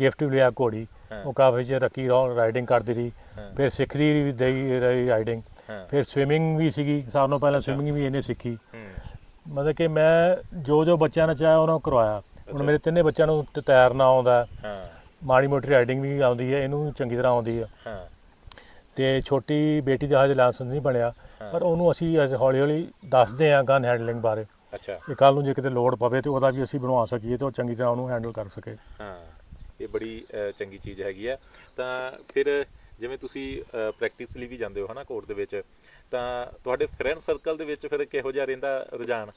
ਗਿਫਟ ਵੀ ਲਿਆ ਘੋੜੀ। ਉਹ ਕਾਫੀ ਚਿਰ ਰੱਖੀ ਰਾਈਡਿੰਗ ਕਰਦੀ ਰਹੀ। ਫਿਰ ਸਿੱਖਦੀ ਵੀ ਰਹੀ ਰਹੀ ਰਾਈਡਿੰਗ ਫਿਰ ਸਵਿਮਿੰਗ ਵੀ ਸੀਗੀ ਸਾਰਿਆਂ ਤੋਂ ਪਹਿਲਾਂ ਸਵਿਮਿੰਗ ਵੀ ਇਹਨੇ ਸਿੱਖੀ। ਮਤਲਬ ਕਿ ਮੈਂ ਜੋ ਜੋ ਬੱਚਿਆਂ ਨੇ ਚਾਹਿਆ ਉਹਨਾਂ ਨੂੰ ਕਰਵਾਇਆ। ਹੁਣ ਮੇਰੇ ਤਿੰਨੇ ਬੱਚਿਆਂ ਨੂੰ ਤੈਰਨਾ ਆਉਂਦਾ। ਮਾੜੀ ਮੋਟੀ ਰਾਈਡਿੰਗ ਵੀ ਆਉਂਦੀ ਹੈ ਇਹਨੂੰ ਚੰਗੀ ਤਰ੍ਹਾਂ ਆਉਂਦੀ ਹਾਂ। ਤੇ ਛੋਟੀ ਬੇਟੀ ਦਾ ਹਜੇ ਲਾਇਸੈਂਸ ਨਹੀਂ ਬਣਿਆ। ਪਰ ਉਹਨੂੰ ਅਸੀਂ ਅੱਜ ਹੌਲੀ ਹੌਲੀ ਦੱਸਦੇ ਹਾਂ ਗਨ ਹੈਂਡਲਿੰਗ ਬਾਰੇ ਅੱਛਾ। ਕਿ ਕੱਲ ਨੂੰ ਜੇ ਕਿਤੇ ਲੋਡ ਪਵੇ ਤੇ ਉਹਦਾ ਵੀ ਅਸੀਂ ਬਣਵਾ ਸਕੀਏ ਤੇ ਉਹ ਚੰਗੀ ਤਰ੍ਹਾਂ ਉਹਨੂੰ ਹੈਂਡਲ ਕਰ ਸਕੇ। ਹਾਂ ਇਹ ਬੜੀ ਚੰਗੀ ਚੀਜ਼ ਹੈਗੀ ਆ। ਤਾਂ ਫਿਰ ਜਿਵੇਂ ਤੁਸੀਂ ਪ੍ਰੈਕਟਿਸ ਲਈ ਵੀ ਜਾਂਦੇ ਹੋ ਹਨਾ ਕੋਰਟ ਦੇ ਵਿੱਚ ਤਾਂ ਤੁਹਾਡੇ ਫਰੈਂਡ ਸਰਕਲ ਦੇ ਵਿੱਚ ਫਿਰ ਕਿਹੋ ਜਿਹਾ ਰਹਿੰਦਾ ਰੁਝਾਨ?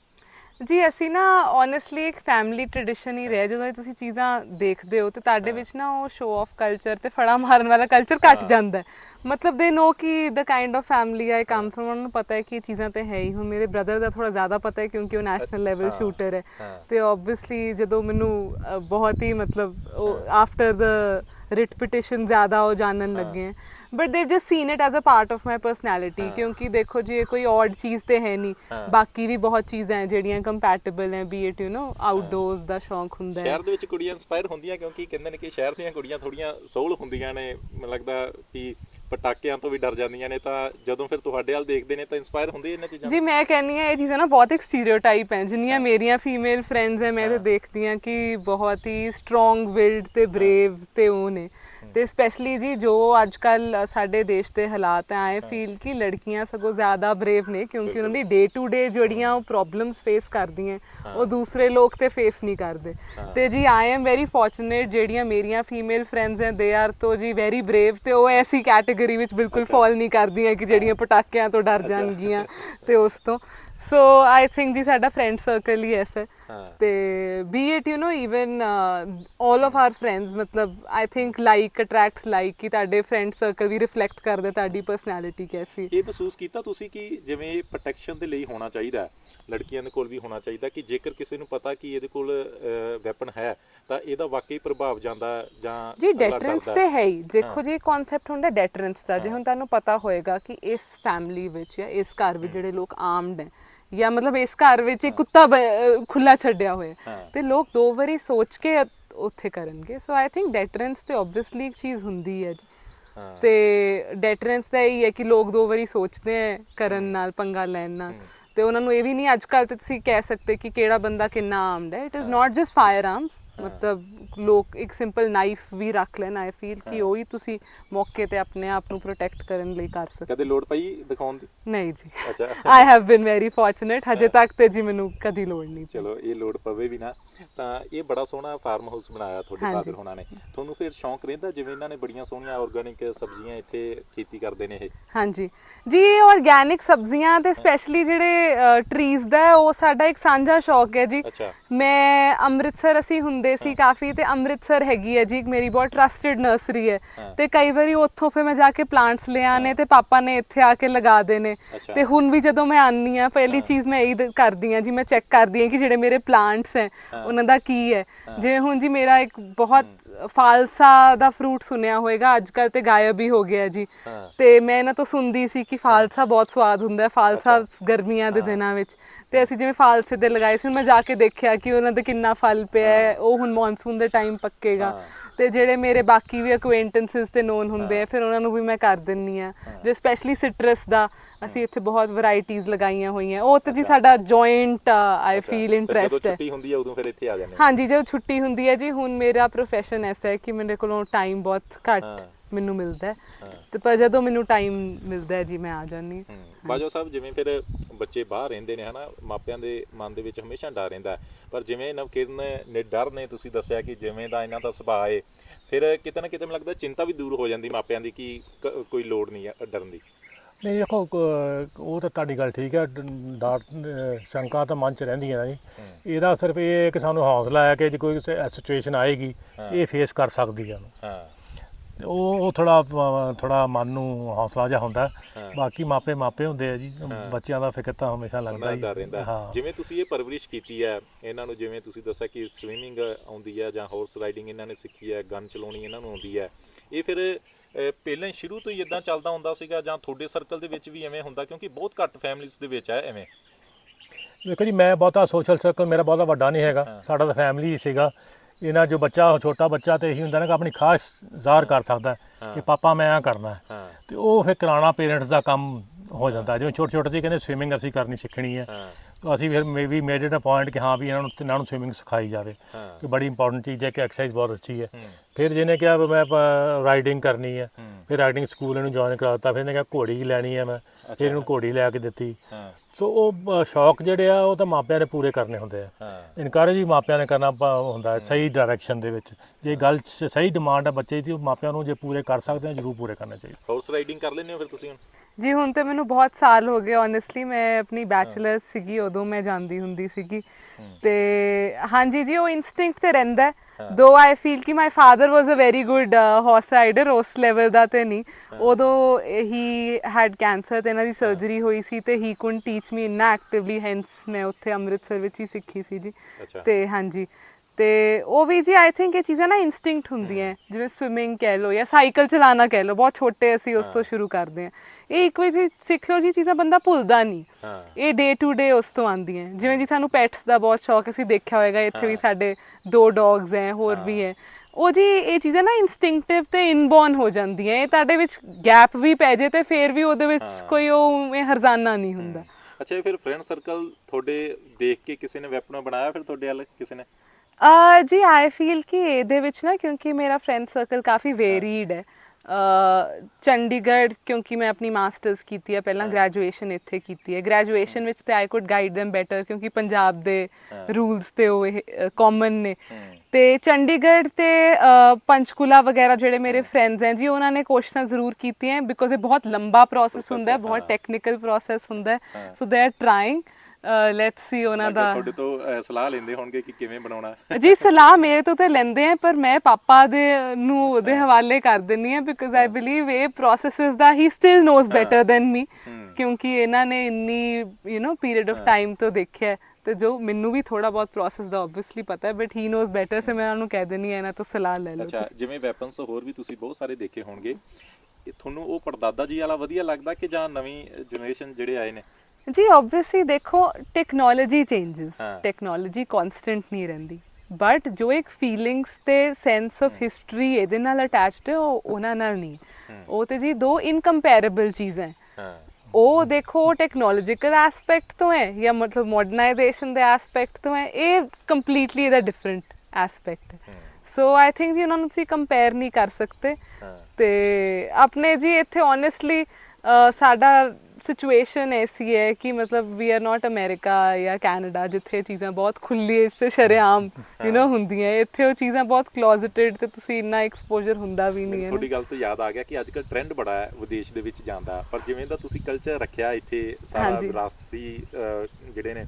ਜੀ ਅਸੀਂ ਨਾ ਓਨੈਸਟਲੀ ਇੱਕ ਫੈਮਿਲੀ ਟ੍ਰੈਡੀਸ਼ਨ ਹੀ ਰਿਹਾ ਜਦੋਂ ਇਹ ਤੁਸੀਂ ਚੀਜ਼ਾਂ ਦੇਖਦੇ ਹੋ ਤੇ ਤੁਹਾਡੇ ਵਿੱਚ ਨਾ ਉਹ ਸ਼ੋ ਆਫ ਕਲਚਰ ਤੇ ਫੜਾ ਮਾਰਨ ਵਾਲਾ ਕਲਚਰ ਘਟ ਜਾਂਦਾ। ਹੈ ਮਤਲਬ ਦੇ ਨੋ ਕਿ the kind of family I come from ਉਹਨਾਂ ਨੂੰ ਪਤਾ ਹੈ ਕਿ ਇਹ ਚੀਜ਼ਾਂ ਤੇ ਹੈ ਹੀ। ਹੁਣ ਮੇਰੇ ਬ੍ਰਦਰ ਦਾ ਥੋੜਾ ਜ਼ਿਆਦਾ ਪਤਾ ਹੈ ਕਿਉਂਕਿ ਉਹ ਨੈਸ਼ਨਲ ਲੈਵਲ ਸ਼ੂਟਰ ਹੈ। ਤੇ ਆਬਵੀਅਸਲੀ ਜਦੋਂ ਮੈਨੂੰ ਬਹੁਤ ਹੀ ਮਤਲਬ ਉਹ ਆਫਟਰ ਦ ਜ਼ਿਆਦਾ ਉਹ ਜਾਣਨ ਲੱਗੇ ਹੈ। But they just seen it as a part of my personality ਕਿਉਂਕਿ ਦੇਖੋ ਜੀ ਇਹ ਕੋਈ ਔਡ ਚੀਜ਼ ਤੇ ਹੈ ਨਹੀਂ ਹਾਂ। ਬਾਕੀ ਵੀ ਬਹੁਤ ਚੀਜ਼ਾਂ ਹੈ ਜਿਹੜੀਆਂ ਕੰਪੈਟੀਬਲ ਹੈ be it you know outdoors ਦਾ ਸ਼ੌਂਕ ਹੁੰਦਾ ਹੈ। ਸ਼ਹਿਰ ਦੇ ਵਿੱਚ ਕੁੜੀਆਂ ਇਨਸਪਾਇਰ ਹੁੰਦੀਆਂ ਕਿਉਂਕਿ ਕਹਿੰਦੇ ਨੇ ਕਿ ਸ਼ਹਿਰ ਦੀਆਂ ਕੁੜੀਆਂ ਥੋੜੀਆਂ ਸੋਹਲ ਹੁੰਦੀਆਂ ਨੇ ਮੈਨੂੰ ਲੱਗਦਾ ਕਿ ਪਟਾਕਿਆਂ ਤੋਂ ਵੀ ਡਰ ਜਾਂਦੀਆਂ ਨੇ ਤਾਂ ਜਦੋਂ ਫਿਰ ਤੁਹਾਡੇ ਵੱਲ ਦੇਖਦੇ ਨੇ ਤਾਂ ਇਨਸਪਾਇਰ ਹੁੰਦੇ ਇਹਨਾਂ ਚੀਜ਼ਾਂ ਜੀ ਮੈਂ ਕਹਿੰਨੀ ਆ ਇਹ ਚੀਜ਼ਾਂ ਨਾ ਬਹੁਤ ਇੱਕ ਸਟੀਰੀਓਟਾਈਪ ਹੈ। ਜਿੰਨੀਆਂ ਮੇਰੀਆਂ ਫੀਮੇਲ ਫਰੈਂਡਸ ਹੈ ਮੈਂ ਤੇ ਦੇਖਦੀ ਆ ਕਿ ਬਹੁਤ ਹੀ ਸਟਰੋਂਗ ਵਿਲਡ ਤੇ ਬਰੇਵ ਤੇ ਉਹ ਨੇ। ਤੇ ਸਪੈਸ਼ਲੀ ਜੀ ਜੋ ਅੱਜ ਕੱਲ ਸਾਡੇ ਦੇਸ਼ ਦੇ ਹਾਲਾਤ ਆਈ ਫੀਲ ਕਿ ਲੜਕੀਆਂ ਸਗੋਂ ਜ਼ਿਆਦਾ ਬਰੇਵ ਨੇ ਕਿਉਂਕਿ ਉਹਨਾਂ ਦੀ ਡੇ ਟੂ ਡੇ ਜਿਹੜੀਆਂ ਉਹ ਪ੍ਰੋਬਲਮਸ ਫੇਸ ਕਰਦੀਆਂ ਉਹ ਦੂਸਰੇ ਲੋਕ ਤੇ ਫੇਸ ਨਹੀਂ ਕਰਦੇ। ਤੇ ਜੀ ਆਈ ਐਮ ਵੈਰੀ ਫੋਰਚੂਨੇਟ ਜਿਹੜੀਆਂ ਮੇਰੀਆਂ ਫੀਮੇਲ ਫਰੈਂਡਸ ਹੈ ਦੇ ਆਰ ਤੋਂ ਜੀ ਵੈਰੀ ਬਰੇਵ ਤੇ ਉਹ ਐਸੀ ਕੈਟਾਗਰੀ ਵਿੱਚ ਬਿਲਕੁਲ ਫਾਲ ਨਹੀਂ ਕਰਦੀਆਂ ਕਿ ਜਿਹੜੀਆਂ ਪਟਾਕਿਆਂ ਤੋਂ ਡਰ ਜਾਣਗੀਆਂ ਤੇ ਉਸ ਤੋਂ। ਸੋ ਆਈ ਥਿੰਕ ਜੀ ਸਾਡਾ ਫਰੈਂਡ ਸਰਕਲ ਹੀ ਐਸਾ ਤੇ be it you know even all of our friends ਮਤਲਬ I think like attracts like ਕਿ ਤੁਹਾਡੇ ਫਰੈਂਡ ਸਰਕਲ ਵੀ ਰਿਫਲੈਕਟ ਕਰਦਾ ਤੁਹਾਡੀ ਪਰਸਨੈਲਿਟੀ ਕੈਸੀ। ਇਹ ਮਹਿਸੂਸ ਕੀਤਾ ਤੁਸੀਂ ਕਿ ਜਿਵੇਂ ਪ੍ਰੋਟੈਕਸ਼ਨ ਦੇ ਲਈ ਹੋਣਾ ਚਾਹੀਦਾ ਹੈ, ਲੜਕੀਆਂ ਦੇ ਕੋਲ ਵੀ ਹੋਣਾ ਚਾਹੀਦਾ ਕਿ ਜੇਕਰ ਕਿਸੇ ਨੂੰ ਪਤਾ ਕਿ ਇਹਦੇ ਕੋਲ ਵੈਪਨ ਹੈ ਤਾਂ ਇਹਦਾ ਵਾਕਈ ਪ੍ਰਭਾਵ ਜਾਂਦਾ ਜਾਂ ਜੀ ਡੈਟਰੈਂਸ ਤੇ ਹੈ। ਹੈ। ਦੇਖੋ ਜੀ ਕਨਸੈਪਟ ਹੁੰਦਾ ਡੈਟਰੈਂਸ ਦਾ। ਜੇ ਹੁਣ ਤੁਹਾਨੂੰ ਪਤਾ ਹੋਏਗਾ ਕਿ ਇਸ ਫੈਮਿਲੀ ਵਿੱਚ ਜਾਂ ਇਸ ਘਰ ਵਿੱਚ ਜਿਹੜੇ ਲੋਕ ਆਰਮਡ ਹੈ ਜਾਂ ਮਤਲਬ ਇਸ ਘਰ ਵਿੱਚ ਇੱਕ ਕੁੱਤਾ ਖੁੱਲਾ ਛੱਡਿਆ ਹੋਇਆ ਤੇ ਲੋਕ ਦੋ ਵਾਰੀ ਸੋਚ ਕੇ ਉੱਥੇ ਕਰਨਗੇ। ਸੋ ਆਈ ਥਿੰਕ ਡੈਟਰੈਂਸ ਤੇ ਆਬਵੀਅਸਲੀ ਇੱਕ ਚੀਜ਼ ਹੁੰਦੀ ਹੈ ਜੀ। ਤੇ ਡੈਟਰੈਂਸ ਦਾ ਇਹ ਹੈ ਕਿ ਲੋਕ ਦੋ ਵਾਰੀ ਸੋਚਦੇ ਹੈ ਕਰਨ ਨਾਲ ਪੰਗਾ ਲੈਣ ਨਾਲ। ਤੇ ਉਹਨਾਂ ਨੂੰ ਇਹ ਵੀ ਨਹੀਂ ਅੱਜ ਕੱਲ ਤੇ ਤੁਸੀਂ ਕਹਿ ਸਕਦੇ ਕਿ ਕਿਹੜਾ ਬੰਦਾ ਕਿੰਨਾ ਆਰਮਡ ਹੈ। It is not just firearms ਮਤਲਬ ਲੋਕ ਇੱਕ ਸਿੰਪਲ ਨਾਈਫ ਵੀ ਰੱਖ ਲੈਣ ਆਈ ਫੀਲ ਕਿ ਉਹੀ ਤੁਸੀਂ ਮੌਕੇ ਤੇ ਆਪਣੇ ਆਪ ਨੂੰ ਪ੍ਰੋਟੈਕਟ ਕਰਨ ਲਈ ਕਰ ਸਕਦੇ। ਕਦੇ ਲੋੜ ਪਈ ਦਿਖਾਉਣ ਦੀ? ਨਹੀਂ ਜੀ। ਅੱਛਾ। I have been very fortunate ਹਜੇ ਤੱਕ ਤੇ ਜੀ ਮੈਨੂੰ ਕਦੀ ਲੋੜ ਨਹੀਂ। ਚਲੋ ਇਹ ਲੋਡ ਪਵੇ ਵੀ ਨਾ। ਤਾਂ ਇਹ ਬੜਾ ਸੋਹਣਾ ਫਾਰਮ ਹਾਊਸ ਬਣਾਇਆ ਤੁਹਾਡੇ। ਫਾਦਰ ਹੋਣਾ ਨੇ। ਤੁਹਾਨੂੰ ਫਿਰ ਸ਼ੌਂਕ ਰਹਿੰਦਾ ਜਿਵੇਂ ਇਹਨਾਂ ਨੇ ਬੜੀਆਂ ਸੋਹਣੀਆਂ ਆਰਗੈਨਿਕ ਸਬਜ਼ੀਆਂ ਇੱਥੇ ਖੇਤੀ ਕਰਦੇ ਨੇ ਇਹ? ਹਾਂਜੀ। ਜੀ ਆਰਗੈਨਿਕ ਸਬਜ਼ੀਆਂ ਤੇ ਸਪੈਸ਼ਲੀ ਜਿਹੜੇ ਟਰੀਜ਼ ਦਾ ਉਹ ਸਾਡਾ ਇੱਕ ਸਾਂਝਾ ਸ਼ੌਕ ਹੈ ਜੀ। ਮੈਂ ਅੰਮ੍ਰਿਤਸਰ ਅਸੀਂ ਹੁੰਦੇ ਸੀ ਕਾਫੀ ਤੇ ਅੰਮ੍ਰਿਤਸਰ ਹੈਗੀ ਹੈ ਜੀ ਮੇਰੀ ਬਹੁਤ ਟਰਸਟਡ ਨਰਸਰੀ ਹੈ। ਤੇ ਕਈ ਵਾਰੀ ਉੱਥੋਂ ਫਿਰ ਮੈਂ ਜਾ ਕੇ ਪਲਾਂਟਸ ਲੈ ਆਨੇ ਤੇ ਪਾਪਾ ਨੇ ਇੱਥੇ ਆ ਕੇ ਲਗਾ ਦੇਣੇ। ਅੱਛਾ। ਤੇ ਹੁਣ ਵੀ ਜਦੋਂ ਮੈਂ ਆਨੀ ਆ ਪਹਿਲੀ ਚੀਜ਼ ਮੈਂ ਇਹ ਦ- ਕਰਦੀ ਆ ਜੀ ਮੈਂ ਚੈੱਕ ਕਰਦੀ ਆ ਕਿ ਜਿਹੜੇ ਮੇਰੇ ਪਲਾਂਟਸ ਹੈ ਉਹਨਾਂ ਦਾ ਕੀ ਹੈ। ਜਿਵੇਂ ਹੁਣ ਜੀ ਮੇਰਾ ਇੱਕ ਬਹੁਤ ਫਾਲਸਾ ਦਾ ਫਰੂਟ ਸੁਣਿਆ ਹੋਵੇਗਾ ਅੱਜ ਕੱਲ ਤੇ ਗਾਇਬ ਹੀ ਹੋ ਗਿਆ ਜੀ। ਹਾਂ। ਤੇ ਮੈਂ ਇਹਨਾਂ ਤੋਂ ਸੁਣਦੀ ਸੀ ਕਿ ਫਾਲਸਾ ਬਹੁਤ ਸਵਾਦ ਹੁੰਦਾ ਹੈ ਫਾਲਸਾ ਗਰਮੀਆਂ ਦੇ ਦਿਨਾਂ ਵਿੱਚ। ਤੇ ਅਸੀਂ ਜਿਵੇਂ ਫਾਲਸੇ ਦੇ ਲਗਾਏ ਸੀ ਮੈਂ ਜਾ ਕੇ ਦੇਖਿਆ ਕਿ ਉਹਨਾਂ ਦੇ ਕਿੰਨਾ ਫਲ ਪਿਆ ਹੈ ਉਹ ਹੁਣ ਮੌਨਸੂਨ ਦੇ ਟਾਈਮ ਪੱਕੇਗਾ। ਹਾਂ। ਤੇ ਜਿਹੜੇ ਮੇਰੇ ਬਾਕੀ ਵੀ ਅਕੁਆਇੰਟੈਂਸਸ ਤੇ ਨੋਨ ਹੁੰਦੇ ਆ ਫਿਰ ਉਹਨਾਂ ਨੂੰ ਵੀ ਮੈਂ ਕਰ ਦਿੰਨੀ ਆ। ਜੇ ਸਪੈਸ਼ਲੀ ਸਿਟਰਸ ਦਾ ਅਸੀਂ ਇੱਥੇ ਬਹੁਤ ਵੈਰਾਈਟੀਆਂ ਲਗਾਈਆਂ ਹੋਈਆਂ। ਉਹ ਤੇ ਜੀ ਸਾਡਾ ਜੁਆਇੰਟ ਆਈ ਫੀਲ ਇੰਟਰਸਟ ਜਦੋਂ ਹੈ। ਛੁੱਟੀ ਹੁੰਦੀ ਹੈ ਉਦੋਂ ਫਿਰ ਇੱਥੇ ਆ ਜਾਂਦੇ ਹੋ। ਹਾਂਜੀ ਜਦੋਂ ਛੁੱਟੀ ਹੁੰਦੀ ਹੈ ਜੀ ਹੁਣ ਮੇਰਾ profession ਐਸਾ ਹੈ ਕਿ ਮੇਰੇ ਕੋਲੋਂ ਟਾਈਮ ਬਹੁਤ। ਘੱਟ ਮੈਨੂੰ ਮਿਲਦਾ ਹੈ। ਤੇ ਪਰ ਜਦੋਂ ਮੈਨੂੰ ਟਾਈਮ ਮਿਲਦਾ ਹੈ ਜੀ ਮੈਂ ਆ ਜਾਂਦੀ ਹਾਂ। ਬਾਜੋ ਸਾਹਿਬ ਜਿਵੇਂ ਫਿਰ ਬੱਚੇ ਬਾਹਰ ਰਹਿੰਦੇ ਨੇ ਹਨਾ ਮਾਪਿਆਂ ਦੇ ਮਨ ਦੇ ਵਿੱਚ ਹਮੇਸ਼ਾ ਡਰ ਰਹਿੰਦਾ ਹੈ। ਪਰ ਜਿਵੇਂ ਨਵਕਿਰਨ ਨੇ ਡਰ ਨੇ ਤੁਸੀਂ ਦੱਸਿਆ ਕਿ ਜਿਵੇਂ ਦਾ ਇਹਨਾਂ ਦਾ ਸੁਭਾਅ ਹੈ ਫਿਰ ਕਿਤੇ ਨਾ ਕਿਤੇ ਮੈਨੂੰ ਲੱਗਦਾ ਚਿੰਤਾ ਵੀ ਦੂਰ ਹੋ ਜਾਂਦੀ ਮਾਪਿਆਂ ਦੀ ਕਿ ਕ- ਕੋਈ ਲੋੜ ਨਹੀਂ ਹੈ ਡਰਨ ਦੀ ਨਹੀਂ ਦੇਖੋ ਕ- ਉਹ ਤਾਂ ਤੁਹਾਡੀ ਗੱਲ ਠੀਕ ਹੈ ਡ- ਡਾਟ ਅਹ ਸ਼ੰਕਾ ਤਾਂ ਮਨ ਚ ਰਹਿੰਦੀਆਂ ਨਾ ਜੀ ਇਹਦਾ ਸਿਰਫ ਇਹ ਹੈ ਕਿ ਸਾਨੂੰ ਹੌਸਲਾ ਹੈ ਕਿ ਜੇ ਕੋਈ ਸਿਚੁਏਸ਼ਨ ਆਏਗੀ ਇਹ ਫੇਸ ਕਰ ਸਕਦੀ ਹੈ ਉਹਨੂੰ। ਹਾਂ ਉਹ ਉਹ ਥੋੜਾ ਥੋੜਾ ਮਨ ਨੂੰ ਹੌਸਲਾ ਜਿਹਾ ਹੁੰਦਾ। ਬਾਕੀ ਮਾਪੇ ਮਾਪੇ ਹੁੰਦੇ ਆ ਜੀ ਬੱਚਿਆਂ ਦਾ ਫਿਕਰ ਤਾਂ ਹਮੇਸ਼ਾ ਲੱਗਦਾ ਹੀ ਜਿਵੇਂ ਤੁਸੀਂ ਇਹ ਪਰਵਰਿਸ਼ ਕੀਤੀ ਹੈ ਇਹਨਾਂ ਨੂੰ ਜਿਵੇਂ ਤੁਸੀਂ ਦੱਸਿਆ ਕਿ ਸਵਿਮਿੰਗ ਆਉਂਦੀ ਹੈ ਜਾਂ ਹਾਰਸ ਰਾਈਡਿੰਗ ਇਹਨਾਂ ਨੇ ਸਿੱਖੀ ਹੈ ਗਨ ਚਲਾਉਣੀ ਇਹਨਾਂ ਨੂੰ ਆਉਂਦੀ ਹੈ। ਇਹ ਫਿਰ ਪਹਿਲਾਂ ਹੀ ਸ਼ੁਰੂ ਤੋਂ ਹੀ ਇਦਾਂ ਚੱਲਦਾ ਹੁੰਦਾ ਸੀਗਾ ਜਾਂ ਤੁਹਾਡੇ ਸਰਕਲ ਦੇ ਵਿੱਚ ਵੀ ਐਵੇਂ ਹੁੰਦਾ? ਕਿਉਂਕਿ ਬਹੁਤ ਘੱਟ ਫੈਮਿਲੀਜ਼ ਦੇ ਵਿੱਚ ਹੈ ਐਵੇਂ। ਵੇਖੋ ਜੀ ਮੈਂ ਬਹੁਤਾ ਸੋਸ਼ਲ ਸਰਕਲ ਮੇਰਾ ਬਹੁਤਾ ਵੱਡਾ ਨਹੀਂ ਹੈਗਾ। ਸਾਡਾ ਤਾਂ ਫੈਮਿਲੀ ਹੀ ਸੀਗਾ। ਇਹਨਾਂ ਜੋ ਬੱਚਾ ਛੋਟਾ ਬੱਚਾ ਤੇ ਇਹੀ ਹੁੰਦਾ ਨਾ ਕਿ ਆਪਣੀ ਖਾਸ ਜ਼ਾਹਰ ਕਰ ਸਕਦਾ ਕਿ ਪਾਪਾ ਮੈਂ ਆ ਕਰਨਾ ਹੈ। ਤੇ ਉਹ ਫਿਰ ਕਰਾਉਣਾ ਪੇਰੈਂਟਸ ਦਾ ਕੰਮ ਹੋ ਜਾਂਦਾ। ਜਿਵੇਂ ਛੋਟੇ ਛੋਟੇ ਜਿਹੇ ਕਹਿੰਦੇ ਸਵਿਮਿੰਗ ਅਸੀਂ ਕਰਨੀ ਸਿੱਖਣੀ ਹੈ। ਤਾਂ ਅਸੀਂ ਫਿਰ ਮੇ we made it a point ਕਿ ਹਾਂ ਵੀ ਇਹਨਾਂ ਨੂੰ ਇਹਨਾਂ ਨੂੰ ਸਵਿਮਿੰਗ ਸਿਖਾਈ ਜਾਵੇ। ਕਿ ਬੜੀ ਇੰਪੋਰਟੈਂਟ ਚੀਜ਼ ਹੈ ਕਿ ਐਕਸਰਸਾਈਜ਼ ਬਹੁਤ ਅੱਛੀ ਹੈ। ਫਿਰ ਜਿਹਨੇ ਕਿਹਾ ਵੀ ਮੈਂ ਰਾਈਡਿੰਗ ਕਰਨੀ ਹੈ। ਫਿਰ ਰਾਈਡਿੰਗ ਸਕੂਲ ਇਹਨੂੰ ਜੁਆਇਨ ਕਰਾ ਦਿੱਤਾ। ਫਿਰ ਇਹਨੇ ਕਿਹਾ ਘੋੜੀ ਲੈਣੀ ਹੈ ਮੈਂ। ਫਿਰ ਇਹਨੂੰ ਘੋੜੀ ਲੈ ਕੇ ਦਿੱਤੀ। ਸੋ ਉਹ ਅ, ਸ਼ੌਕ ਜਿਹੜੇ ਆ ਉਹ ਤਾਂ ਮਾਪਿਆਂ ਨੇ ਪੂਰੇ ਕਰਨੇ ਹੁੰਦੇ ਆ। ਹਾਂ। ਇਨਕਰੇਜ ਵੀ ਮਾਪਿਆਂ ਨੇ ਕਰਨਾ ਪ- ਹੁੰਦਾ ਹੈ ਸਹੀ ਡਾਇਰੈਕਸ਼ਨ ਦੇ ਵਿੱਚ। ਜੇ ਗੱਲ ਸਹੀ ਡਿਮਾਂਡ ਹੈ ਬੱਚੇ ਦੀ ਉਹ ਮਾਪਿਆਂ ਨੂੰ ਜੇ ਪੂਰੇ ਕਰ ਸਕਦੇ ਆ ਜ਼ਰੂਰ ਪੂਰੇ ਕਰਨਾ ਚਾਹੀਦਾ। ਹਾਰਸ ਰਾਈਡਿੰਗ ਕਰ ਲੈਂਦੇ ਹੋ ਫਿਰ ਤੁਸੀਂ ਹੁਣ? ਜੀ ਹੁਣ ਤੇ ਮੈਨੂੰ ਬਹੁਤ ਸਾਲ ਹੋ ਗਏ ਓਨੈਸਟਲੀ ਮੈਂ ਆਪਣੀ ਬੈਚਲਰ ਸੀਗੀ ਉਦੋਂ ਮੈਂ ਜਾਂਦੀ ਹੁੰਦੀ ਸੀਗੀ। ਤੇ ਹਾਂਜੀ ਜੀ ਉਹ ਇਨਸਟਿੰਕਟ ਤੇ ਰਹਿੰਦਾ ਦੋ ਆਈ ਫੀਲ ਕਿ my father was a very good horse rider ਉਸ ਲੈਵਲ ਦਾ ਤੇ ਨਹੀਂ। ਉਦੋਂ ਹੀ ਹੈਡ ਕੈਂਸਰ ਤੇ ਇਹਨਾਂ ਦੀ ਸਰਜਰੀ ਹੋਈ ਸੀ ਤੇ he couldn't teach me in actively hence ਮੈਂ ਉੱਥੇ ਅੰਮ੍ਰਿਤਸਰ ਵਿੱਚ ਹੀ ਸਿੱਖੀ ਸੀ ਜੀ। ਤੇ ਹਾਂਜੀ। ਤੇ ਉਹ ਵੀ ਜੀ ਆਈ ਥਿੰਕ ਇਹ ਚੀਜ਼ਾਂ ਨਾ ਇਨਸਟਿੰਕਟ ਹੁੰਦੀਆਂ ਜਿਵੇਂ ਸਵਿਮਿੰਗ ਕਹਿ ਲਓ ਜਾਂ ਸਾਈਕਲ ਚਲਾਉਣਾ ਕਹਿ ਲਓ ਬਹੁਤ ਛੋਟੇ ਅਸੀਂ ਉਸ ਤੋਂ ਸ਼ੁਰੂ ਕਰਦੇ ਹਾਂ। ਇਹ ਇੱਕ ਵਾਰ ਜੀ ਸਿੱਖ ਲਓ ਜੀ ਚੀਜ਼ਾਂ ਬੰਦਾ ਭੁੱਲਦਾ ਨਹੀਂ। ਇਹ ਡੇ ਟੂ ਡੇ ਉਸ ਤੋਂ ਆਉਂਦੀਆਂ ਜਿਵੇਂ ਜੀ ਸਾਨੂੰ ਪੈਟਸ ਦਾ ਬਹੁਤ ਸ਼ੌਕ ਅਸੀਂ ਦੇਖਿਆ ਹੋਵੇਗਾ ਇੱਥੇ ਵੀ ਸਾਡੇ ਦੋ ਡੌਗਸ ਹੈ ਹੋਰ ਵੀ ਹੈ। ਉਹ ਜੀ ਇਹ ਚੀਜ਼ਾਂ ਨਾ ਇਨਸਟਿੰਕਟਿਵ ਤੇ ਇਨਬੋਰਨ ਹੋ ਜਾਂਦੀਆਂ ਇਹ ਤੁਹਾਡੇ ਵਿੱਚ ਗੈਪ ਵੀ ਪੈ ਜੇ ਤੇ ਫੇਰ ਵੀ ਉਹਦੇ ਵਿੱਚ ਕੋਈ ਉਹ ਹਰਜ਼ਾਨਾ ਨਹੀਂ ਹੁੰਦਾ। ਅੱਛਾ ਫਿਰ ਫਰੈਂਡ ਸਰਕਲ ਤੁਹਾਡੇ ਦੇਖ ਕੇ ਕਿਸੇ ਨੇ ਵੈਪਨ ਬਣਾਇਆ ਫਿਰ ਤੁਹਾਡੇ ਵੱਲ ਕਿਸੇ ਨੇ? ਅਹ ਜੀ ਆਈ ਫੀਲ ਕਿ ਇਹਦੇ ਵਿੱਚ ਨਾ ਕਿਉਂਕਿ ਮੇਰਾ ਫਰੈਂਡ ਸਰਕਲ ਕਾਫੀ ਵੇਰੀਡ ਹੈ। ਅਹ ਚੰਡੀਗੜ੍ਹ ਕਿਉਂਕਿ ਮੈਂ ਆਪਣੀ ਮਾਸਟਰਸ ਕੀਤੀ ਹੈ ਪਹਿਲਾਂ ਗ੍ਰੈਜੂਏਸ਼ਨ ਇੱਥੇ ਕੀਤੀ ਹੈ। ਗ੍ਰੈਜੂਏਸ਼ਨ ਵਿੱਚ ਤੇ I could guide them better ਕਿਉਂਕਿ ਪੰਜਾਬ ਦੇ ਰੂਲਸ ਤੇ ਉਹ ਕਾਮਨ ਨੇ। ਤੇ ਚੰਡੀਗੜ੍ਹ ਤੇ ਪੰਚਕੂਲਾ ਵਗੈਰਾ ਜਿਹੜੇ ਮੇਰੇ ਫਰੈਂਡਸ ਹੈ ਜੀ ਉਹਨਾਂ ਨੇ ਕੋਸ਼ਿਸ਼ਾਂ ਜ਼ਰੂਰ ਕੀਤੀਆਂ ਬਿਕੋਜ਼ ਇਹ ਬਹੁਤ ਲੰਬਾ ਪ੍ਰੋਸੈਸ ਹੁੰਦਾ ਹੈ ਬਹੁਤ ਟੈਕਨੀਕਲ ਪ੍ਰੋਸੈਸ ਹੁੰਦਾ ਹੈ। ਸੋ they are trying let's see ਉਹਨਾਂ ਦਾ। ਤੁਹਾਡੇ ਤੋਂ ਅਹ, ਸਲਾਹ ਲੈਂਦੇ ਹੋਣਗੇ ਕਿ ਕਿਵੇਂ ਬਣਾਉਣਾ। ਜੀ ਸਲਾਹ ਮੇਰੇ ਤੋਂ ਤੇ ਲੈਂਦੇ ਆ ਪਰ ਮੈਂ ਪਾਪਾ ਦੇ ਨੂੰ ਉਹਦੇ ਹਵਾਲੇ ਕਰ ਦਿੰਨੀ ਆ ਬਿਕਾਜ਼ ਆਈ ਬਲੀਵ ਇਹ ਪ੍ਰੋਸੈਸਸ ਦਾ ਹੀ still knows better than me ਕਿਉਂਕਿ ਇਹਨਾਂ ਨੇ ਇੰਨੀ you know period of time ਤੋਂ ਦੇਖਿਆ ਹੈ, ਤੇ ਜੋ ਮੈਨੂੰ ਵੀ ਥੋੜਾ ਬਹੁਤ ਪ੍ਰੋਸੈਸ ਦਾ ਆਬਵੀਅਸਲੀ ਪਤਾ ਹੈ ਬਟ ਹੀ ਨੋਜ਼ ਬੈਟਰ ਫਿਰ ਮੈਂ ਉਹਨਾਂ ਨੂੰ ਕਹਿ ਦਿੰਨੀ ਆ ਇਹਨਾਂ ਤੋਂ ਸਲਾਹ ਲੈ ਲਓ ਅੱਛਾ ਜਿਵੇਂ ਵੈਪਨਸ ਹੋਰ ਵੀ ਤੁਸੀਂ ਬਹੁਤ ਸਾਰੇ ਦੇਖੇ ਹੋਣਗੇ। ਇਹ ਤੁਹਾਨੂੰ ਉਹ ਪੜਦਾਦਾ ਜੀ ਵਾਲਾ ਵਧੀਆ ਲੱਗਦਾ ਕਿ ਜਾਂ ਨਵੀਂ ਜਨਰੇਸ਼ਨ ਜਿਹੜੇ ਆਏ ਨੇ? ਜੀ ਆਬਵੀਅਸਲੀ ਦੇਖੋ ਟੈਕਨੋਲੋਜੀ ਚੇਂजेस। ਟੈਕਨੋਲੋਜੀ ਕਨਸਟੈਂਟ ਨਹੀਂ ਰਹਿੰਦੀ। ਬਟ ਜੋ ਇੱਕ ਫੀਲਿੰਗਸ ਤੇ ਸੈਂਸ ਆਫ ਹਿਸਟਰੀ ਇਹਦੇ ਨਾਲ ਅਟੈਚਡ ਹੈ ਉਹ ਉਹਨਾਂ ਨਾਲ ਨਹੀਂ ਉਹ ਤੇ ਜੀ ਦੋ ਇਨਕੰਪੈਰੀਬਲ ਚੀਜ਼ਾਂ ਹੈ। ਉਹ ਦੇਖੋ ਟੈਕਨੋਲੋਜੀਕਲ ਐਸਪੈਕਟ ਤੋਂ ਹੈ ਜਾਂ ਮਤਲਬ ਮਾਡਰਨਾਈਜੇਸ਼ਨ ਦੇ ਐਸਪੈਕਟ ਤੋਂ ਹੈ ਇਹ ਕੰਪਲੀਟਲੀ ਇਹਦਾ ਡਿਫਰੈਂਟ ਐਸਪੈਕਟ ਹੈ। ਸੋ ਆਈ ਥਿੰਕ ਜੀ ਉਹਨਾਂ ਨੂੰ ਤੁਸੀਂ ਕੰਪੇਅਰ ਨਹੀਂ ਕਰ ਸਕਦੇ। ਤੇ ਆਪਣੇ ਜੀ ਇੱਥੇ ਓਨੈਸਟਲੀ ਸਾਡਾ ਸਿਚੁਏਸ਼ਨ ਐਸੀ ਹੈ ਕਿ ਮਤਲਬ ਵੀ ਆਰ ਨਾਟ ਅਮਰੀਕਾ ਜਾਂ ਕੈਨੇਡਾ ਜਿੱਥੇ ਚੀਜ਼ਾਂ ਬਹੁਤ ਖੁੱਲੀ ਤੇ ਸ਼ਰੇਆਮ ਯੂ نو ਹੁੰਦੀਆਂ ਇੱਥੇ ਉਹ ਚੀਜ਼ਾਂ ਬਹੁਤ ਕਲੋਜ਼ਟਡ ਤੇ ਤੁਸੀਂ ਇੰਨਾ ਐਕਸਪੋਜ਼ਰ ਹੁੰਦਾ ਵੀ ਨਹੀਂ ਹੈ। ਤੁਹਾਡੀ ਗੱਲ ਤੋਂ ਯਾਦ ਆ ਗਿਆ ਕਿ ਅੱਜ ਕੱਲ ਟ੍ਰੈਂਡ ਬੜਾ ਹੈ ਵਿਦੇਸ਼ ਦੇ ਵਿੱਚ ਜਾਂਦਾ ਪਰ ਜਿਵੇਂ ਦਾ ਤੁਸੀਂ ਕਲਚਰ ਰੱਖਿਆ ਇੱਥੇ ਸਾਰਾ। ਵਿਰਾਸਤੀ ਜਿਹੜੇ ਨੇ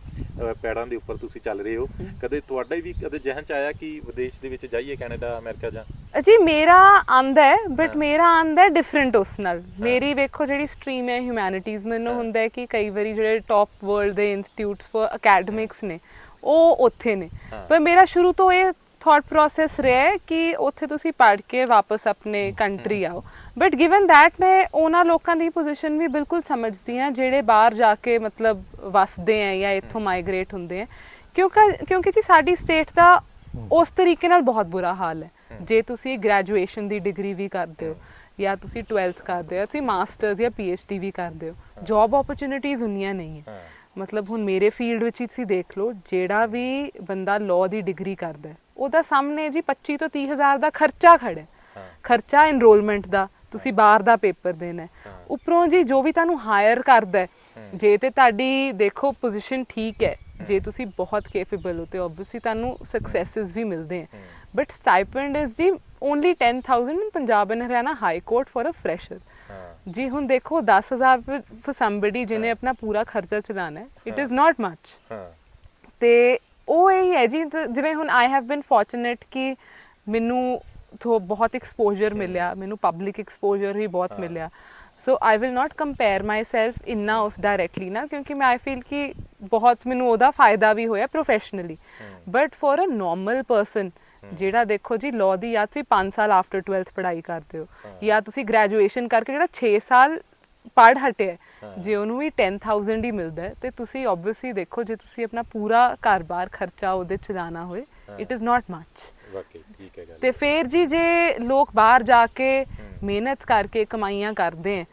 ਪੈੜਾਂ ਦੇ ਉੱਪਰ ਤੁਸੀਂ ਚੱਲ ਰਹੇ ਹੋ ਕਦੇ ਤੁਹਾਡਾ ਵੀ ਕਦੇ ਜ਼ਿਹਨ ਚ ਆਇਆ ਕਿ ਵਿਦੇਸ਼ ਦੇ ਵਿੱਚ ਜਾਈਏ ਕੈਨੇਡਾ ਅਮਰੀਕਾ ਜਾਂ ਜੀ ਮੇਰਾ ਆਂਦਾ ਹੈ ਬਟ ਮੇਰਾ ਆਂਦਾ ਹੈ ਡਿਫਰੈਂਟ ਉਸ ਨਾਲ। ਮੇਰੀ ਵੇਖੋ ਜਿਹੜੀ ਸਟਰੀਮ ਹੈ ਹਿਊਮੈਨਿਟੀਜ਼ ਮੈਨੂੰ ਹੁੰਦਾ ਹੈ ਕਿ ਕਈ ਵਾਰੀ ਜਿਹੜੇ ਟੌਪ ਵਰਲਡ ਦੇ ਇੰਸਟੀਚਿਊਟਸ ਫॉर ਅਕੈਡਮਿਕਸ ਨੇ ਉਹ ਉੱਥੇ ਨੇ। ਪਰ ਮੇਰਾ ਸ਼ੁਰੂ ਤੋਂ ਇਹ ਥਾਟ ਪ੍ਰੋਸੈਸ ਰਿਹਾ ਹੈ ਕਿ ਉੱਥੇ ਤੁਸੀਂ ਪੜ੍ਹ ਕੇ ਵਾਪਸ ਆਪਣੇ ਕੰਟਰੀ ਆਓ। ਬਟ ਗਿਵਨ ਥੈਟ ਮੈਂ ਉਹਨਾਂ ਲੋਕਾਂ ਦੀ ਪੋਜੀਸ਼ਨ ਵੀ ਬਿਲਕੁਲ ਸਮਝਦੀ ਹਾਂ ਜਿਹੜੇ ਬਾਹਰ ਜਾ ਕੇ ਮਤਲਬ ਵਸਦੇ ਆ ਜਾਂ ਇੱਥੋਂ ਮਾਈਗ੍ਰੇਟ ਹੁੰਦੇ ਆ ਕਿਉਂਕਿ ਕਿਉਂਕਿ ਜੀ ਸਾਡੀ ਸਟੇਟ ਦਾ ਉਸ ਤਰੀਕੇ ਨਾਲ ਬਹੁਤ ਬੁਰਾ ਹਾਲ ਹੈ। ਜੇ ਤੁਸੀਂ ਗ੍ਰੈਜੂਏਸ਼ਨ ਦੀ ਡਿਗਰੀ ਵੀ ਕਰਦੇ ਹੋ ਜਾਂ ਤੁਸੀਂ 12th ਕਰਦੇ ਹੋ ਤੁਸੀਂ ਮਾਸਟਰਸ ਜਾਂ ਪੀਐਚਡੀ ਵੀ ਕਰਦੇ ਹੋ ਜੌਬ ਓਪਰਚ्युनिटीज ਹੁੰਦੀਆਂ ਨਹੀਂ ਹੈ। ਮਤਲਬ ਹੁਣ ਮੇਰੇ ਫੀਲਡ ਵਿੱਚ ਹੀ ਤੁਸੀਂ ਦੇਖ ਲਓ ਜਿਹੜਾ ਵੀ ਬੰਦਾ ਲਾਅ ਦੀ ਡਿਗਰੀ ਕਰਦਾ ਉਹਦਾ ਸਾਹਮਣੇ ਜੀ 25 ਤੋਂ 30 ਹਜ਼ਾਰ ਦਾ ਖਰਚਾ ਖੜਾ ਖਰਚਾ ਇਨਰੋਲਮੈਂਟ ਦਾ ਤੁਸੀਂ ਬਾਹਰ ਦਾ ਪੇਪਰ ਦੇਣਾ ਉੱਪਰੋਂ ਜੀ ਜੋ ਵੀ ਤੁਹਾਨੂੰ ਹਾਇਰ ਕਰਦਾ ਜੇ ਤੇ ਤੁਹਾਡੀ ਦੇਖੋ ਪੋਜੀਸ਼ਨ ਠੀਕ ਹੈ ਜੇ ਤੁਸੀਂ ਬਹੁਤ ਕੈਪੇਬਲ ਹੋ ਤੇ ਆਬਵੀਅਸਲੀ ਤੁਹਾਨੂੰ ਸਕਸੈਸਸ ਵੀ ਮਿਲਦੇ ਆ ਬਟ ਸਟਾਈਪੈਂਡ ਇਜ਼ ਜੀ only 10000 in Punjab and Haryana high court for a fresher ਜੀ ਹੁਣ ਦੇਖੋ 10000 ਫॉर ਸਮਬਡੀ ਜਿਨੇ ਆਪਣਾ ਪੂਰਾ ਖਰਚਾ ਚਲਾਣਾ ਹੈ ਇਟ ਇਜ਼ ਨਾਟ ਮੱਚ ਤੇ ਉਹ ਇਹ ਹੈ ਜੀ ਜਿਵੇਂ ਹੁਣ ਆਈ ਹੈਵ ਬੀਨ ਫੋਰਚੂਨੇਟ ਕਿ ਮੈਨੂੰ ਤੋਂ ਬਹੁਤ ਐਕਸਪੋਜ਼ਰ ਮਿਲਿਆ ਮੈਨੂੰ ਪਬਲਿਕ ਐਕਸਪੋਜ਼ਰ ਹੀ ਬਹੁਤ ਮਿਲਿਆ so I will not compare myself ਇੰਨਾ ਉਸ ਡਾਇਰੈਕਟਲੀ ਨਾ ਕਿਉਂਕਿ ਮੈਂ ਆਈ ਫੀਲ ਕਿ ਬਹੁਤ ਮੈਨੂੰ ਉਹਦਾ ਫਾਇਦਾ ਵੀ ਹੋਇਆ professionally but for a normal person ਜਿਹੜਾ ਦੇਖੋ ਜੀ ਲਾਅ ਦੀ ਜਾਂ ਤੁਸੀਂ 5 ਸਾਲ ਆਫਟਰ 12th ਪੜ੍ਹਾਈ ਕਰਦੇ ਹੋ। ਜਾਂ ਤੁਸੀਂ ਗ੍ਰੈਜੂਏਸ਼ਨ ਕਰਕੇ ਜਿਹੜਾ 6 ਸਾਲ ਪੜ੍ਹ ਹਟਿਆ ਜੇ ਉਹਨੂੰ ਵੀ 10000 ਹੀ ਮਿਲਦਾ ਹੈ ਤੇ ਤੁਸੀਂ ਆਬਵੀਅਸਲੀ ਦੇਖੋ ਜੇ ਤੁਸੀਂ ਆਪਣਾ ਪੂਰਾ ਘਰ-ਬਾਰ ਖਰਚਾ ਉਹਦੇ ਚ ਲਾਣਾ ਹੋਏ ਇਟ ਇਜ਼ ਨਾਟ ਮੱਚ ਵਾਕਈ ਠੀਕ ਹੈ ਗੱਲ ਤੇ ਫੇਰ ਜੀ ਜੇ ਲੋਕ ਬਾਹਰ ਜਾ ਕੇ ਮਿਹਨਤ ਕਰਕੇ ਕਮਾਈਆਂ ਕਰਦੇ ਹਾਂ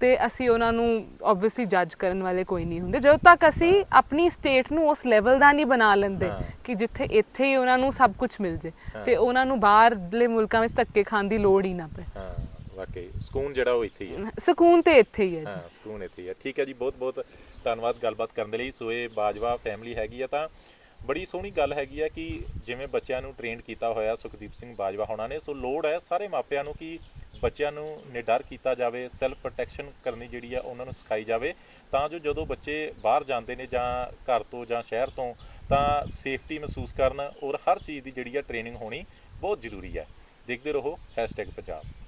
ਤੇ ਅਸੀਂ ਉਹਨਾਂ ਨੂੰ ਆਬਵੀਅਸਲੀ ਜੱਜ ਕਰਨ ਵਾਲੇ ਕੋਈ ਨਹੀਂ ਹੁੰਦੇ। ਜਦੋਂ ਤੱਕ ਅਸੀਂ ਆਪਣੀ ਸਟੇਟ ਨੂੰ ਉਸ ਲੈਵਲ ਦਾ ਨਹੀਂ ਬਣਾ ਲੈਂਦੇ। ਕਿ ਜਿੱਥੇ ਇੱਥੇ ਹੀ ਉਹਨਾਂ ਨੂੰ ਸਭ ਕੁਝ ਮਿਲ ਜੇ ਤੇ ਉਹਨਾਂ ਨੂੰ ਬਾਹਰਲੇ ਮੁਲਕਾਂ ਵਿੱਚ ਧੱਕੇ ਖਾਣ ਦੀ ਲੋੜ ਹੀ ਨਾ ਪਏ। ਹਾਂ ਵਾਕਈ। ਸਕੂਨ ਜਿਹੜਾ ਉਹ ਇੱਥੇ ਹੀ ਹੈ। ਸਕੂਨ ਤੇ ਇੱਥੇ ਹੀ ਹੈ ਜੀ। ਹਾਂ ਸਕੂਨ ਇੱਥੇ ਹੀ ਹੈ। ਠੀਕ ਹੈ ਜੀ ਬਹੁਤ ਬਹੁਤ ਧੰਨਵਾਦ ਗੱਲਬਾਤ ਕਰਨ ਦੇ ਲਈ। ਸੋ ਇਹ ਬਾਜਵਾ ਫੈਮਿਲੀ ਹੈਗੀ ਆ ਤਾਂ ਬੜੀ ਸੋਹਣੀ ਗੱਲ ਹੈਗੀ ਆ ਕਿ ਜਿਵੇਂ ਬੱਚਿਆਂ ਨੂੰ ਟ੍ਰੇਨਡ ਕੀਤਾ ਹੋਇਆ ਸੁਖਦੀਪ ਸਿੰਘ ਬਾਜਵਾ ਹੋਣਾ ਨੇ ਸੋ ਲੋੜ ਹੈ ਸਾਰੇ ਮਾਪਿਆਂ ਨੂੰ ਕਿ ਬੱਚਿਆਂ ਨੂੰ ਨਿਡਰ ਕੀਤਾ ਜਾਵੇ ਸੈਲਫ ਪ੍ਰੋਟੈਕਸ਼ਨ ਕਰਨੀ ਜਿਹੜੀ ਆ ਉਹਨਾਂ ਨੂੰ ਸਿਖਾਈ ਜਾਵੇ, ਤਾਂ ਜੋ ਜਦੋਂ ਬੱਚੇ ਬਾਹਰ ਜਾਂਦੇ ਨੇ ਜਾਂ ਘਰ ਤੋਂ ਜਾਂ ਸ਼ਹਿਰ ਤੋਂ, ਤਾਂ ਸੇਫਟੀ ਮਹਿਸੂਸ ਕਰਨ ਔਰ ਹਰ ਚੀਜ਼ ਦੀ ਜਿਹੜੀ ਆ ਟ੍ਰੇਨਿੰਗ ਹੋਣੀ ਬਹੁਤ ਜ਼ਰੂਰੀ ਹੈ। ਦੇਖਦੇ ਰਹੋ #ਪੰਜਾਬ।